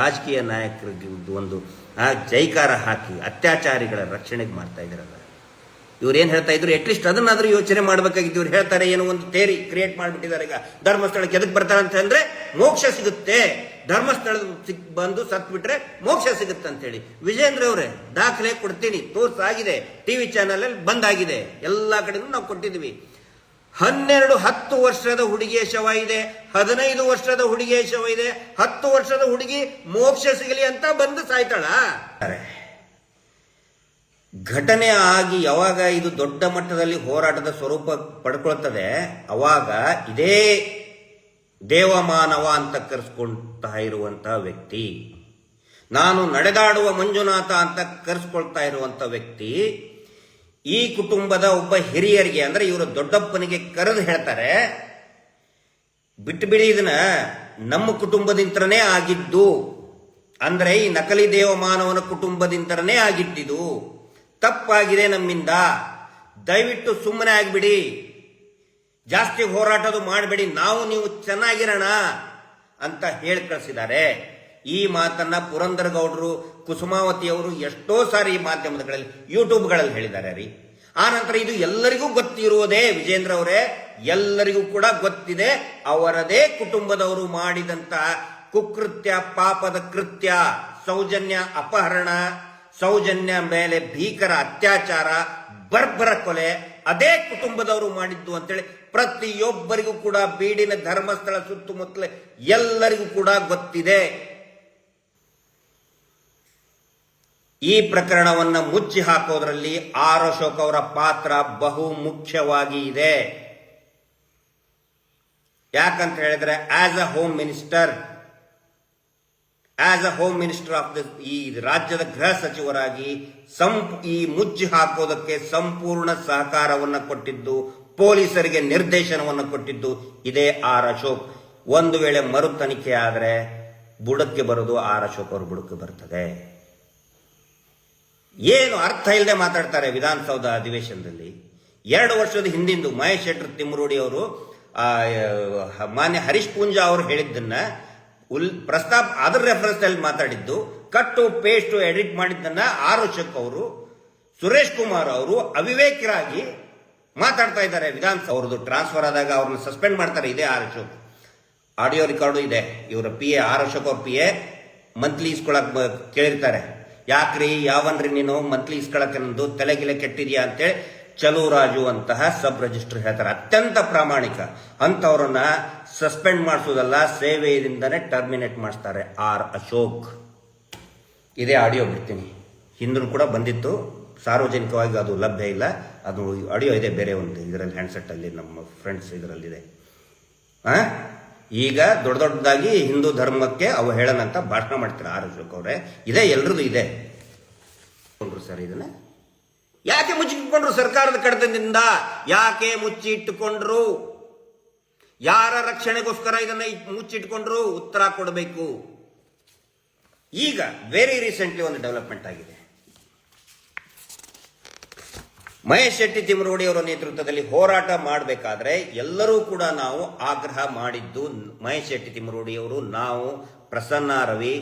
ರಾಜಕೀಯ ನಾಯಕರಿಗೆ ಒಂದು ಆ ಜೈಕಾರ ಹಾಕಿ ಅತ್ಯಾಚಾರಿಗಳ ರಕ್ಷಣೆಗೆ ಮಾಡ್ತಾ ಇದ್ದಾರಲ್ಲ. ಇವ್ರು ಏನು ಹೇಳ್ತಾ ಇದ್ರು? ಅಟ್ಲೀಸ್ಟ್ ಅದನ್ನಾದರೂ ಯೋಚನೆ ಮಾಡಬೇಕಾಗಿತ್ತು. ಇವ್ರು ಹೇಳ್ತಾರೆ, ಏನೋ ಒಂದು ಥೇರಿ ಕ್ರಿಯೇಟ್ ಮಾಡಿಬಿಟ್ಟಿದ್ದಾರೆ. ಈಗ ಧರ್ಮಸ್ಥಳಕ್ಕೆ ಎದಕ್ಕೆ ಬರ್ತಾರೆ ಅಂತ ಅಂದ್ರೆ ಮೋಕ್ಷ ಸಿಗುತ್ತೆ. ಧರ್ಮಸ್ಥಳದ ಸಿಕ್ ಬಂದು ಸತ್ಬಿಟ್ರೆ ಮೋಕ್ಷ ಸಿಗುತ್ತೆ ಅಂತ ಹೇಳಿ. ವಿಜೇಂದ್ರ ಅವರೇ, ದಾಖಲೆ ಕೊಡ್ತೀನಿ. ತೋರ್ಸಾಗಿದೆ. ಟಿವಿ ಚಾನಲ್ ಅಲ್ಲಿ ಬಂದಾಗಿದೆ ಎಲ್ಲ ಕಡೆನೂ ನಾವು ಕೊಟ್ಟಿದ್ವಿ ಹನ್ನೆರಡು ಹತ್ತು ವರ್ಷದ ಹುಡುಗಿಯ ಶವ ಇದೆ, ಹದಿನೈದು ವರ್ಷದ ಹುಡುಗಿಯ ಶವ ಇದೆ, ಹತ್ತು ವರ್ಷದ ಹುಡುಗಿ ಮೋಕ್ಷ ಸಿಗಲಿ ಅಂತ ಬಂದು ಸಾಯ್ತಾಳ? ಘಟನೆ ಆಗಿ ಯಾವಾಗ ಇದು ದೊಡ್ಡ ಮಟ್ಟದಲ್ಲಿ ಹೋರಾಟದ ಸ್ವರೂಪ ಪಡ್ಕೊಳ್ತದೆ, ಅವಾಗ ಇದೇ ದೇವಮಾನವ ಅಂತ ಕರೆಸ್ಕೊಳ್ತಾ ಇರುವಂತಹ ವ್ಯಕ್ತಿ, ನಾನು ನಡೆದಾಡುವ ಮಂಜುನಾಥ ಅಂತ ಕರೆಸ್ಕೊಳ್ತಾ ಇರುವಂತ ವ್ಯಕ್ತಿ ಈ ಕುಟುಂಬದ ಒಬ್ಬ ಹಿರಿಯರಿಗೆ, ಅಂದ್ರೆ ಇವರು ದೊಡ್ಡಪ್ಪನಿಗೆ ಕರೆದು ಹೇಳ್ತಾರೆ ಬಿಟ್ಟು ಬಿಡಿ ಇದನ್ನ. ನಮ್ಮ ಕುಟುಂಬದಿಂದನೇ ಆಗಿದ್ದು, ಅಂದ್ರೆ ಈ ನಕಲಿ ದೇವಮಾನವನ ಕುಟುಂಬದಿಂದನೇ ಆಗಿದ್ದಿದು. ತಪ್ಪಾಗಿದೆ ನಮ್ಮಿಂದ. ದಯವಿಟ್ಟು ಸುಮ್ಮನೆ ಆಗ್ಬಿಡಿ. ಜಾಸ್ತಿ ಹೋರಾಟದು ಮಾಡಬೇಡಿ. ನಾವು ನೀವು ಚೆನ್ನಾಗಿರೋಣ ಅಂತ ಹೇಳಿ ಕಳಿಸಿದ್ದಾರೆ. ಈ ಮಾತನ್ನ ಪುರಂದರ ಗೌಡರು ಕುಸುಮಾವತಿ ಅವರು ಎಷ್ಟೋ ಸಾರಿ ಮಾಧ್ಯಮಗಳಲ್ಲಿ, ಯೂಟ್ಯೂಬ್ಗಳಲ್ಲಿ ಹೇಳಿದ್ದಾರೆ ರೀ. ಆ ನಂತರ ಇದು ಎಲ್ಲರಿಗೂ ಗೊತ್ತಿರುವುದೇ, ವಿಜೇಂದ್ರ ಅವರೇ, ಎಲ್ಲರಿಗೂ ಕೂಡ ಗೊತ್ತಿದೆ, ಅವರದೇ ಕುಟುಂಬದವರು ಮಾಡಿದಂತಹ ಕುಕೃತ್ಯ, ಪಾಪದ ಕೃತ್ಯ, ಸೌಜನ್ಯ ಅಪಹರಣ, ಸೌಜನ್ಯ ಮೇಲೆ ಭೀಕರ ಅತ್ಯಾಚಾರ, ಬರ್ಬರ ಕೊಲೆ, ಅದೇ ಕುಟುಂಬದವರು ಮಾಡಿದ್ದು ಅಂತೇಳಿ ಪ್ರತಿಯೊಬ್ಬರಿಗೂ ಕೂಡ ಬೀಡಿನ ಧರ್ಮಸ್ಥಳ ಸುತ್ತಮುತ್ತಲೇ ಎಲ್ಲರಿಗೂ ಕೂಡ ಗೊತ್ತಿದೆ. ಈ ಪ್ರಕರಣವನ್ನು ಮುಚ್ಚಿ ಹಾಕೋದ್ರಲ್ಲಿ ಆರ್ ಅಶೋಕ್ ಅವರ ಪಾತ್ರ ಬಹು ಮುಖ್ಯವಾಗಿ ಇದೆ. ಯಾಕಂತ ಹೇಳಿದ್ರೆ as a home minister as a home minister of the ಈ ರಾಜ್ಯದ ಗೃಹ ಸಚಿವರಾಗಿ ಸಂಪ್, ಈ ಮುಚ್ಚಿ ಹಾಕೋದಕ್ಕೆ ಸಂಪೂರ್ಣ ಸಹಕಾರವನ್ನು ಕೊಟ್ಟಿದ್ದು, ಪೊಲೀಸರಿಗೆ ನಿರ್ದೇಶನವನ್ನು ಕೊಟ್ಟಿದ್ದು ಇದೇ ಆರ್ ಅಶೋಕ್. ಒಂದು ವೇಳೆ ಮರು ತನಿಖೆ ಆದರೆ ಬುಡಕ್ಕೆ ಬರೋದು ಆರ್ ಅಶೋಕ್ ಅವರು ಬುಡಕ್ಕೆ ಬರ್ತದೆ. ಏನು ಅರ್ಥ ಇಲ್ಲದೆ ಮಾತಾಡ್ತಾರೆ ವಿಧಾನಸೌಧ ಅಧಿವೇಶನದಲ್ಲಿ. ಎರಡು ವರ್ಷದ ಹಿಂದಿಂದು ಮಹೇಶ್ ಶೆಟ್ಟರ್ ತಿಮ್ಮರೂಡಿ ಅವರು ಮಾನ್ಯ ಹರೀಶ್ ಪೂಂಜಾ ಅವರು ಹೇಳಿದ್ದನ್ನ ಉಲ್, ಪ್ರಸ್ತಾಪ, ಅದರ ರೆಫರೆನ್ಸ್ ಅಲ್ಲಿ ಮಾತಾಡಿದ್ದು, ಕಟ್ಟು, ಪೇಸ್ಟು, ಎಡಿಟ್ ಮಾಡಿದ್ದನ್ನ ಆರ್ ಅಶೋಕ್ ಅವರು, ಸುರೇಶ್ ಕುಮಾರ್ ಅವರು ಅವಿವೇಕರಾಗಿ ಮಾತಾಡ್ತಾ ಇದ್ದಾರೆ. ವಿಧಾನಸಭೆ ಅವ್ರದ್ದು ಟ್ರಾನ್ಸ್ಫರ್ ಆದಾಗ ಅವ್ರನ್ನ ಸಸ್ಪೆಂಡ್ ಮಾಡ್ತಾರೆ. ಇದೇ ಆರ್ ಅಶೋಕ್ ಆಡಿಯೋ ರೆಕಾರ್ಡು ಇದೆ. ಇವರ ಪಿ ಎ ಆರ್ ಅಶೋಕ್ ಅವ್ರ ಪಿ ಎ ಮಂತ್ಲಿ ಇಸ್ಕೊಳಕ್ ಕೇಳಿರ್ತಾರೆ. ಯಾಕ್ರಿ, ಯಾವನ್ರಿ ನೀನು? ಮಂತ್ಲಿ ಇಸ್ಕೊಳಕ್ ನಂದು ತಲೆಗಿಲೆ ಕೆಟ್ಟಿದ್ಯಾ ಅಂತೇಳಿ ಚಲುರಾಜು ಅಂತಹ ಸಬ್ ರಿಜಿಸ್ಟರ್ ಹೇಳ್ತಾರೆ. ಅತ್ಯಂತ ಪ್ರಾಮಾಣಿಕ. ಅಂತವ್ರನ್ನ ಸಸ್ಪೆಂಡ್ ಮಾಡಿಸೋದಲ್ಲ, ಸೇವೆಯಿಂದನೇ ಟರ್ಮಿನೇಟ್ ಮಾಡಿಸ್ತಾರೆ ಆರ್ ಅಶೋಕ್. ಇದೇ ಆಡಿಯೋ ಬಿಡ್ತೀನಿ. ಹಿಂದೂ ಕೂಡ ಬಂದಿತ್ತು. ಸಾರ್ವಜನಿಕವಾಗಿ ಅದು ಲಭ್ಯ ಇಲ್ಲ. ಅದು ಆಡಿಯೋ ಇದೆ, ಬೇರೆ ಒಂದು ಇದರಲ್ಲಿ ಹ್ಯಾಂಡ್ಸೆಟ್ ಅಲ್ಲಿ ನಮ್ಮ ಫ್ರೆಂಡ್ಸ್ ಇದರಲ್ಲಿದೆ. ಆ? ಈಗ ದೊಡ್ಡ ದೊಡ್ಡದಾಗಿ ಹಿಂದೂ ಧರ್ಮಕ್ಕೆ ಅವು ಹೇಳನಂತ ಭಾಷಣ ಮಾಡ್ತಾರೆ ಆರ್ ಅಶೋಕ್ ಅವರೇ. ಇದೇ, ಎಲ್ರದ್ದು ಇದೆ. ಸರ್ ಇದನ್ನ. ಯಾಕೆ ಮುಚ್ಚಿಟ್ಕೊಂಡ್ರು ಸರ್ಕಾರದ ಕಡತದಿಂದ? ಯಾಕೆ ಮುಚ್ಚಿಟ್ಟುಕೊಂಡ್ರು ಯಾರ ರಕ್ಷಣೆಗೋಸ್ಕರ ಇದನ್ನ ಮುಚ್ಚಿಟ್ಕೊಂಡ್ರು? ಉತ್ತರ ಕೊಡಬೇಕು. ಈಗ ವೆರಿ ರೀಸೆಂಟ್ಲಿ ಒಂದು ಡೆವಲಪ್ಮೆಂಟ್ ಆಗಿದೆ. ಮಹೇಶ್ ಶೆಟ್ಟಿ ತಿಮ್ಮರೋಡಿ ಅವರ ನೇತೃತ್ವದಲ್ಲಿ ಹೋರಾಟ ಮಾಡಬೇಕಾದ್ರೆ ಎಲ್ಲರೂ ಕೂಡ ನಾವು ಆಗ್ರಹ ಮಾಡಿದ್ದು ಮಹೇಶ್ ಶೆಟ್ಟಿ ತಿಮ್ಮರೋಡಿ ಅವರು, ನಾವು ಪ್ರಸನ್ನ ರವಿ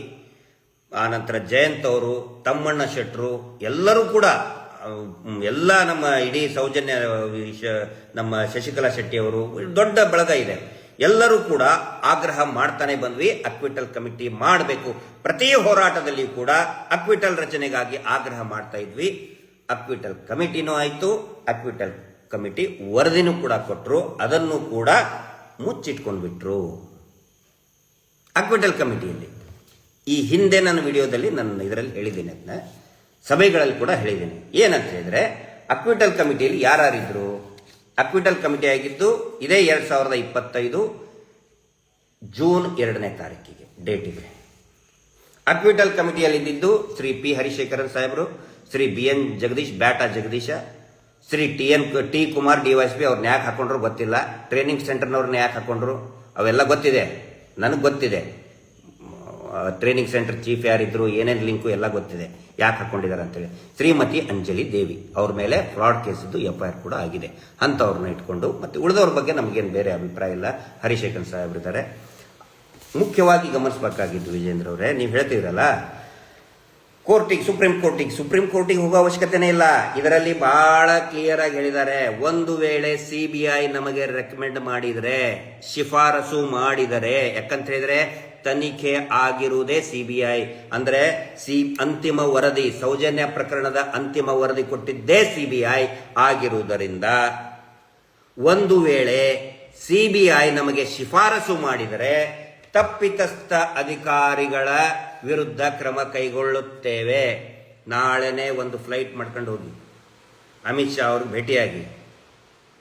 ಆನಂತರ ಜಯಂತ್ ಅವರು, ತಮ್ಮಣ್ಣ ಶೆಟ್ಟರು ಎಲ್ಲರೂ ಕೂಡ ಎಲ್ಲ ನಮ್ಮ ಇಡೀ ಸೌಜನ್ಯ ನಮ್ಮ ಶಶಿಕಲಾ ಶೆಟ್ಟಿ ಅವರು, ದೊಡ್ಡ ಬಳಗ ಇದೆ. ಎಲ್ಲರೂ ಕೂಡ ಆಗ್ರಹ ಮಾಡ್ತಾನೆ ಬಂದ್ವಿ ಅಕ್ವಿಟಲ್ ಕಮಿಟಿ ಮಾಡಬೇಕು. ಪ್ರತಿ ಹೋರಾಟದಲ್ಲಿ ಕೂಡ ಅಕ್ವಿಟಲ್ ರಚನೆಗಾಗಿ ಆಗ್ರಹ ಮಾಡ್ತಾ ಇದ್ವಿ. ಅಕ್ವಿಟಲ್ ಕಮಿಟಿನೂ ಆಯಿತು. ಅಕ್ವಿಟಲ್ ಕಮಿಟಿ ವರದಿನೂ ಕೂಡ ಕೊಟ್ಟರು ಅದನ್ನು ಕೂಡ ಮುಚ್ಚಿಟ್ಕೊಂಡ್ಬಿಟ್ರು ಅಕ್ವಿಟಲ್ ಕಮಿಟಿಯಲ್ಲಿ ಈ ಹಿಂದೆ ನನ್ನ ವಿಡಿಯೋದಲ್ಲಿ ನನ್ನ ಇದರಲ್ಲಿ ಹೇಳಿದ್ದೀನಿ ಅದನ್ನ ಸಭೆಗಳಲ್ಲಿ ಕೂಡ ಹೇಳಿದ್ದೀನಿ. ಏನಂತ ಹೇಳಿದ್ರೆ ಅಕ್ವಿಟಲ್ ಕಮಿಟಿಯಲ್ಲಿ ಯಾರಿದ್ರು ಅಕ್ವಿಟಲ್ ಕಮಿಟಿ ಆಗಿದ್ದು ಇದೇ ಎರಡ್ ಸಾವಿರದ ಇಪ್ಪತ್ತೈದು ಜೂನ್ ಎರಡನೇ ತಾರೀಕಿಗೆ, ಡೇಟ್ ಇದೆ. ಅಕ್ವಿಟಲ್ ಕಮಿಟಿಯಲ್ಲಿ ಇದ್ದಿದ್ದು ಶ್ರೀ ಪಿ ಹರಿಶೇಖರನ್ ಸಾಹೇಬರು Shri B N Jagadish, ಬ್ಯಾಟ Jagadish, Shri T N T Kumar D Y S P ಅವ್ರನ್ನ ಯಾಕೆ ಹಾಕೊಂಡ್ರು ಗೊತ್ತಿಲ್ಲ. ಟ್ರೈನಿಂಗ್ ಸೆಂಟರ್ನವ್ರನ್ನ ಯಾಕೆ ಹಾಕೊಂಡ್ರು. ಅವೆಲ್ಲ ಗೊತ್ತಿದೆ. ನನಗೆ ಗೊತ್ತಿದೆ. ಟ್ರೈನಿಂಗ್ ಸೆಂಟರ್ ಚೀಫ್ ಯಾರಿದ್ರು, ಏನೇನು ಲಿಂಕು ಎಲ್ಲ ಗೊತ್ತಿದೆ. ಯಾಕೆ ಹಾಕೊಂಡಿದ್ದಾರೆ ಅಂತೇಳಿ. ಶ್ರೀಮತಿ ಅಂಜಲಿ ದೇವಿ ಅವ್ರ ಮೇಲೆ ಫ್ರಾಡ್ ಕೇಸಿದ್ದು ಎಫ್ ಐ ಆರ್ ಕೂಡ ಆಗಿದೆ. ಅಂಥವ್ರನ್ನ ಇಟ್ಕೊಂಡು ಮತ್ತೆ ಉಳಿದವ್ರ ಬಗ್ಗೆ ನಮಗೇನು ಬೇರೆ ಅಭಿಪ್ರಾಯ ಇಲ್ಲ. ಹರಿಶೇಖರ್ ಸಾಹೇಬ್ರಿದ್ದಾರೆ. ಮುಖ್ಯವಾಗಿ ಗಮನಿಸಬೇಕಾಗಿದ್ದು ವಿಜೇಂದ್ರ ಅವರೇ, ನೀವು ಹೇಳ್ತಿದ್ರಲ್ಲ ಕೋರ್ಟಿಗೆ, ಸುಪ್ರೀಂ ಕೋರ್ಟಿಗೆ. ಸುಪ್ರೀಂ ಕೋರ್ಟಿಗೆ ಹೋಗೋ ಅವಶ್ಯಕತೆನೇ ಇಲ್ಲ. ಇದರಲ್ಲಿ ಬಹಳ ಕ್ಲಿಯರ್ ಆಗಿ ಹೇಳಿದ್ದಾರೆ. ಒಂದು ವೇಳೆ ಸಿ ಬಿ ಐ ನಮಗೆ ರೆಕಮೆಂಡ್ ಮಾಡಿದರೆ, ಶಿಫಾರಸು ಮಾಡಿದರೆ, ಯಾಕಂತ ಹೇಳಿದ್ರೆ ತನಿಖೆ ಆಗಿರುವುದೇ ಸಿ ಬಿ ಐ ಅಂದ್ರೆ ಸಿ, ಅಂತಿಮ ವರದಿ, ಸೌಜನ್ಯ ಪ್ರಕರಣದ ಅಂತಿಮ ವರದಿ ಕೊಟ್ಟಿದ್ದೇ ಸಿ ಬಿ ಐ ಆಗಿರುವುದರಿಂದ ಒಂದು ವೇಳೆ ಸಿಬಿಐ ನಮಗೆ ಶಿಫಾರಸು ಮಾಡಿದರೆ, ತಪ್ಪಿತಸ್ಥ ಅಧಿಕಾರಿಗಳ ವಿರುದ್ಧ ಕ್ರಮ ಕೈಗೊಳ್ಳುತ್ತೇವೆ. ನಾಳೆನೇ ಒಂದು ಫ್ಲೈಟ್ ಮಾಡ್ಕೊಂಡು ಹೋಗಿ. ಅಮಿತ್ ಶಾ ಅವ್ರಿಗೆ ಭೇಟಿಯಾಗಿ.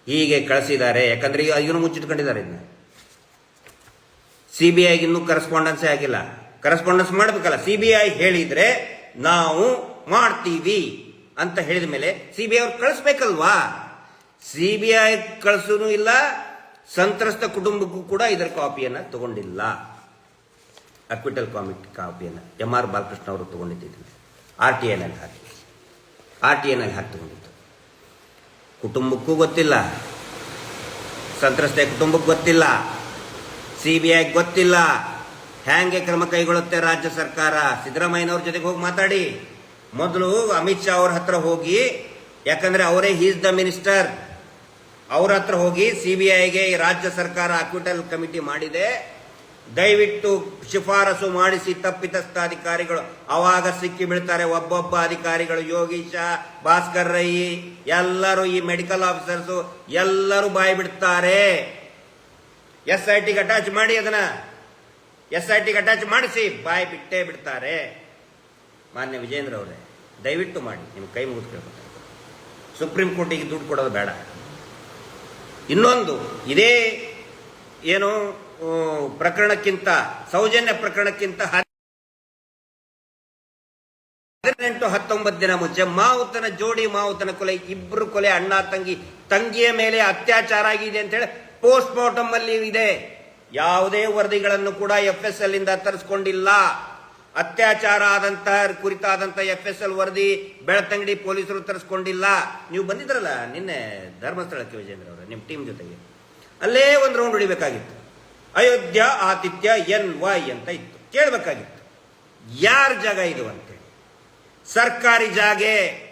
ಹೀಗೆ ಕಳಿಸಿದ್ದಾರೆ. ಯಾಕಂದ್ರೆ ಇವನು ಮುಚ್ಚಿಟ್ಕೊಂಡಿದ್ದಾರೆ ಇದನ್ನ ಸಿ ಬಿ ಐಗೆ ಇನ್ನೂ ಕರೆಸ್ಪಾಂಡೆನ್ಸೇ ಆಗಿಲ್ಲ. ಕರೆಸ್ಪಾಂಡೆನ್ಸ್ ಮಾಡಬೇಕಲ್ಲ. ಸಿ ಬಿ ಐ ಹೇಳಿದ್ರೆ ನಾವು ಮಾಡ್ತೀವಿ ಅಂತ ಹೇಳಿದ ಮೇಲೆ ಸಿ ಬಿ ಐ ಅವ್ರು ಕಳಿಸ್ಬೇಕಲ್ವಾ? ಸಿ ಬಿ ಐ ಕಳಿಸೂ ಇಲ್ಲ. ಸಂತ್ರಸ್ತ ಕುಟುಂಬಕ್ಕೂ ಕೂಡ ಇದರ ಕಾಪಿಯನ್ನ ತಗೊಂಡಿಲ್ಲ. ಅಕ್ವಿಟಲ್ ಕಾಮಿಟ್ ಕಾಪಿಯನ್ನು ಎಂ ಆರ್ ಬಾಲಕೃಷ್ಣ ಅವರು ತೊಗೊಂಡಿದ್ದೀನಿ ಆರ್ ಟಿ ಎನಲ್ಲಿ ಹಾಕಿ. ಆರ್ ಟಿ ಎನಲ್ಲಿ ಹಾಕಿ ತೊಗೊಂಡಿದ್ದು. ಕುಟುಂಬಕ್ಕೂ ಗೊತ್ತಿಲ್ಲ. ಸಂತ್ರಸ್ತ ಕುಟುಂಬಕ್ಕೆ ಗೊತ್ತಿಲ್ಲ. ಸಿ ಬಿ ಐ ಗೊತ್ತಿಲ್ಲ. ಹ್ಯಾಂಗೆ ಕ್ರಮ ಕೈಗೊಳ್ಳುತ್ತೆ ರಾಜ್ಯ ಸರ್ಕಾರ? ಸಿದ್ದರಾಮಯ್ಯನವ್ರ ಜೊತೆಗೆ ಹೋಗಿ ಮಾತಾಡಿ. ಮೊದಲು ಅಮಿತ್ ಶಾ ಅವ್ರ ಹತ್ರ ಹೋಗಿ, ಯಾಕಂದ್ರೆ ಅವರೇ ಹೀಸ್ ದ ಮಿನಿಸ್ಟರ್ ಅವ್ರ ಹತ್ರ ಹೋಗಿ ಸಿ ಬಿ ಐಗೆ ರಾಜ್ಯ ಸರ್ಕಾರ ಅಕ್ವಿಟಲ್ ಕಮಿಟಿ ಮಾಡಿದೆ. ದಯವಿಟ್ಟು ಶಿಫಾರಸು ಮಾಡಿಸಿ ತಪ್ಪಿತಸ್ಥ ಅಧಿಕಾರಿಗಳು ಅವಾಗ ಸಿಕ್ಕಿ ಬೀಳ್ತಾರೆ ಒಬ್ಬೊಬ್ಬ ಅಧಿಕಾರಿಗಳು, ಯೋಗೀಶ, ಭಾಸ್ಕರ್ ರೈ, ಎಲ್ಲರೂ ಈ ಮೆಡಿಕಲ್ ಆಫೀಸರ್ಸು ಎಲ್ಲರೂ ಬಾಯಿ ಬಿಡ್ತಾರೆ. ಎಸ್ ಐ ಟಿಗೆ ಅಟ್ಯಾಚ್ ಮಾಡಿ ಅದನ್ನ. ಎಸ್ ಐ ಟಿಗೆ ಅಟ್ಯಾಚ್ ಮಾಡಿಸಿ ಬಾಯಿ ಬಿಟ್ಟೇ ಬಿಡ್ತಾರೆ. ಮಾನ್ಯ ವಿಜೇಂದ್ರ ಅವರೇ, ದಯವಿಟ್ಟು ಮಾಡಿ, ನಿಮ್ಮ ಕೈ ಮುಗಿದು ಸುಪ್ರೀಂ ಕೋರ್ಟಿಗೆ ದುಡ್ಡು ಕೊಡೋದು ಬೇಡ. ಇನ್ನೊಂದು, ಇದೇ ಏನು ಪ್ರಕರಣಕ್ಕಿಂತ, ಸೌಜನ್ಯ ಪ್ರಕರಣಕ್ಕಿಂತ ಹದಿನೆಂಟು, ಹತ್ತೊಂಬತ್ತು ದಿನ ಮುಂಚೆ ಮಾವುತನ ಜೋಡಿ, ಮಾವುತನ ಕೊಲೆ, ಇಬ್ರು ಕೊಲೆ, ಅಣ್ಣ, ತಂಗಿ, ತಂಗಿಯ ಮೇಲೆ ಅತ್ಯಾಚಾರ ಆಗಿದೆ ಅಂತ ಹೇಳಿ ಪೋಸ್ಟ್ ಮಾರ್ಟಮ್ ಅಲ್ಲಿ ಇದೆ. ಯಾವುದೇ ವರದಿಗಳನ್ನು ಕೂಡ ಎಫ್ ಎಸ್ ಎಲ್ ಇಂದ ತರಿಸ್ಕೊಂಡಿಲ್ಲ. ಅತ್ಯಾಚಾರ ಆದಂತಹ ಕುರಿತಾದಂತ ಎಫ್ ಎಸ್ ಎಲ್ ವರದಿ ಬೆಳತಂಗಡಿ ಪೊಲೀಸರು ತರಿಸ್ಕೊಂಡಿಲ್ಲ. ನೀವು ಬಂದಿದ್ರಲ್ಲ ನಿನ್ನೆ ಧರ್ಮಸ್ಥಳಕ್ಕೆ ವಿಜೇಂದ್ರ ಅವರ, ನಿಮ್ಮ ಟೀಮ್ ಜೊತೆಗೆ. ಅಲ್ಲೇ ಒಂದು ರೌಂಡ್ ಹೊಡಿಬೇಕಾಗಿತ್ತು ಅಯೋಧ್ಯ ಆತಿಥ್ಯ ಎನ್ ವೈ ಅಂತ ಇತ್ತು. ಕೇಳಬೇಕಾಗಿತ್ತು. ಯಾರ ಜಾಗ ಇದು ಅಂತೇಳಿ. ಸರ್ಕಾರಿ ಜಾಗೆ,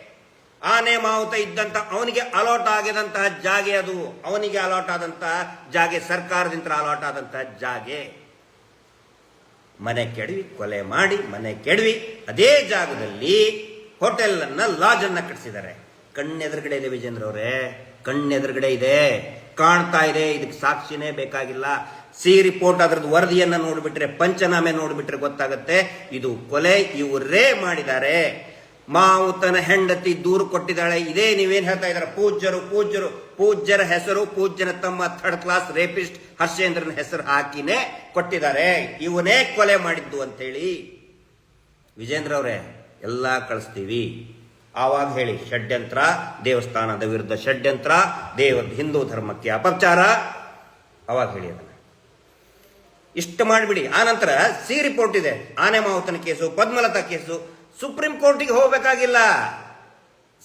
ಆನೆ ಮಾವುತ ಇದ್ದಂತ, ಅವನಿಗೆ ಅಲಾಟ್ ಆಗಿದಂತಹ ಜಾಗೆ ಅದು. ಅವನಿಗೆ ಅಲಾಟ್ ಆದಂತಹ ಜಾಗೆ, ಸರ್ಕಾರದಿಂದ ಅಲಾಟ್ ಆದಂತಹ ಜಾಗೆ. ಮನೆ ಕೆಡವಿ, ಕೊಲೆ ಮಾಡಿ, ಮನೆ ಕೆಡವಿ. ಅದೇ ಜಾಗದಲ್ಲಿ ಹೋಟೆಲ್ ಅನ್ನ ಲಾಜ್ ಅನ್ನ ಕಟ್ಟಿಸಿದ್ದಾರೆ ಕಣ್ಣೆದುರುಗಡೆ ಇದೆ ವಿಜೇಂದ್ರ ಅವರೇ ಕಣ್ಣೆದುರುಗಡೆ ಇದೆ. ಕಾಣ್ತಾ ಇದೆ. ಇದಕ್ಕೆ ಸಾಕ್ಷಿನೇ ಬೇಕಾಗಿಲ್ಲ. ಸಿ ರಿಪೋರ್ಟ್ ಅದರದ್ದು ವರದಿಯನ್ನು ನೋಡಿಬಿಟ್ರೆ, ಪಂಚನಾಮೆ ನೋಡಿಬಿಟ್ರೆ ಗೊತ್ತಾಗುತ್ತೆ. ಇದು ಕೊಲೆ ಇವರೇ ಮಾಡಿದ್ದಾರೆ. ಮಾವುತನ ಹೆಂಡತಿ ದೂರು ಕೊಟ್ಟಿದ್ದಾಳೆ. ಇದೇ ನೀವೇನ್ ಹೇಳ್ತಾ ಇದ್ದಾರೆ? ಪೂಜ್ಯರು ಪೂಜ್ಯರು, ಪೂಜ್ಯರ ಹೆಸರು, ಪೂಜ್ಯನ ತಮ್ಮ ಥರ್ಡ್ ಕ್ಲಾಸ್ ರೇಪಿಸ್ಟ್ ಹರ್ಷೇಂದ್ರನ ಹೆಸರು ಹಾಕಿನೇ ಕೊಟ್ಟಿದ್ದಾರೆ. ಇವನೇ ಕೊಲೆ ಮಾಡಿದ್ದು ಅಂತೇಳಿ. ವಿಜೇಂದ್ರ ಅವರೇ, ಎಲ್ಲ ಕಳಿಸ್ತೀವಿ. ಆವಾಗ ಹೇಳಿ, ಷಡ್ಯಂತ್ರ, ದೇವಸ್ಥಾನದ ವಿರುದ್ಧ ಷಡ್ಯಂತ್ರ ದೇವ ಹಿಂದೂ ಧರ್ಮಕ್ಕೆ ಅಪಚಾರ. ಅವಾಗ ಹೇಳಿ ಅದನ್ನ. ಇಷ್ಟು ಮಾಡಿಬಿಡಿ. ಆನಂತರ ಸಿ ರಿಪೋರ್ಟ್ ಇದೆ. ಆನೆ ಮಾವುತನ ಕೇಸು, ಪದ್ಮಲತಾ ಕೇಸು, ಸುಪ್ರೀಂ ಕೋರ್ಟಿಗೆ ಹೋಗಬೇಕಾಗಿಲ್ಲ.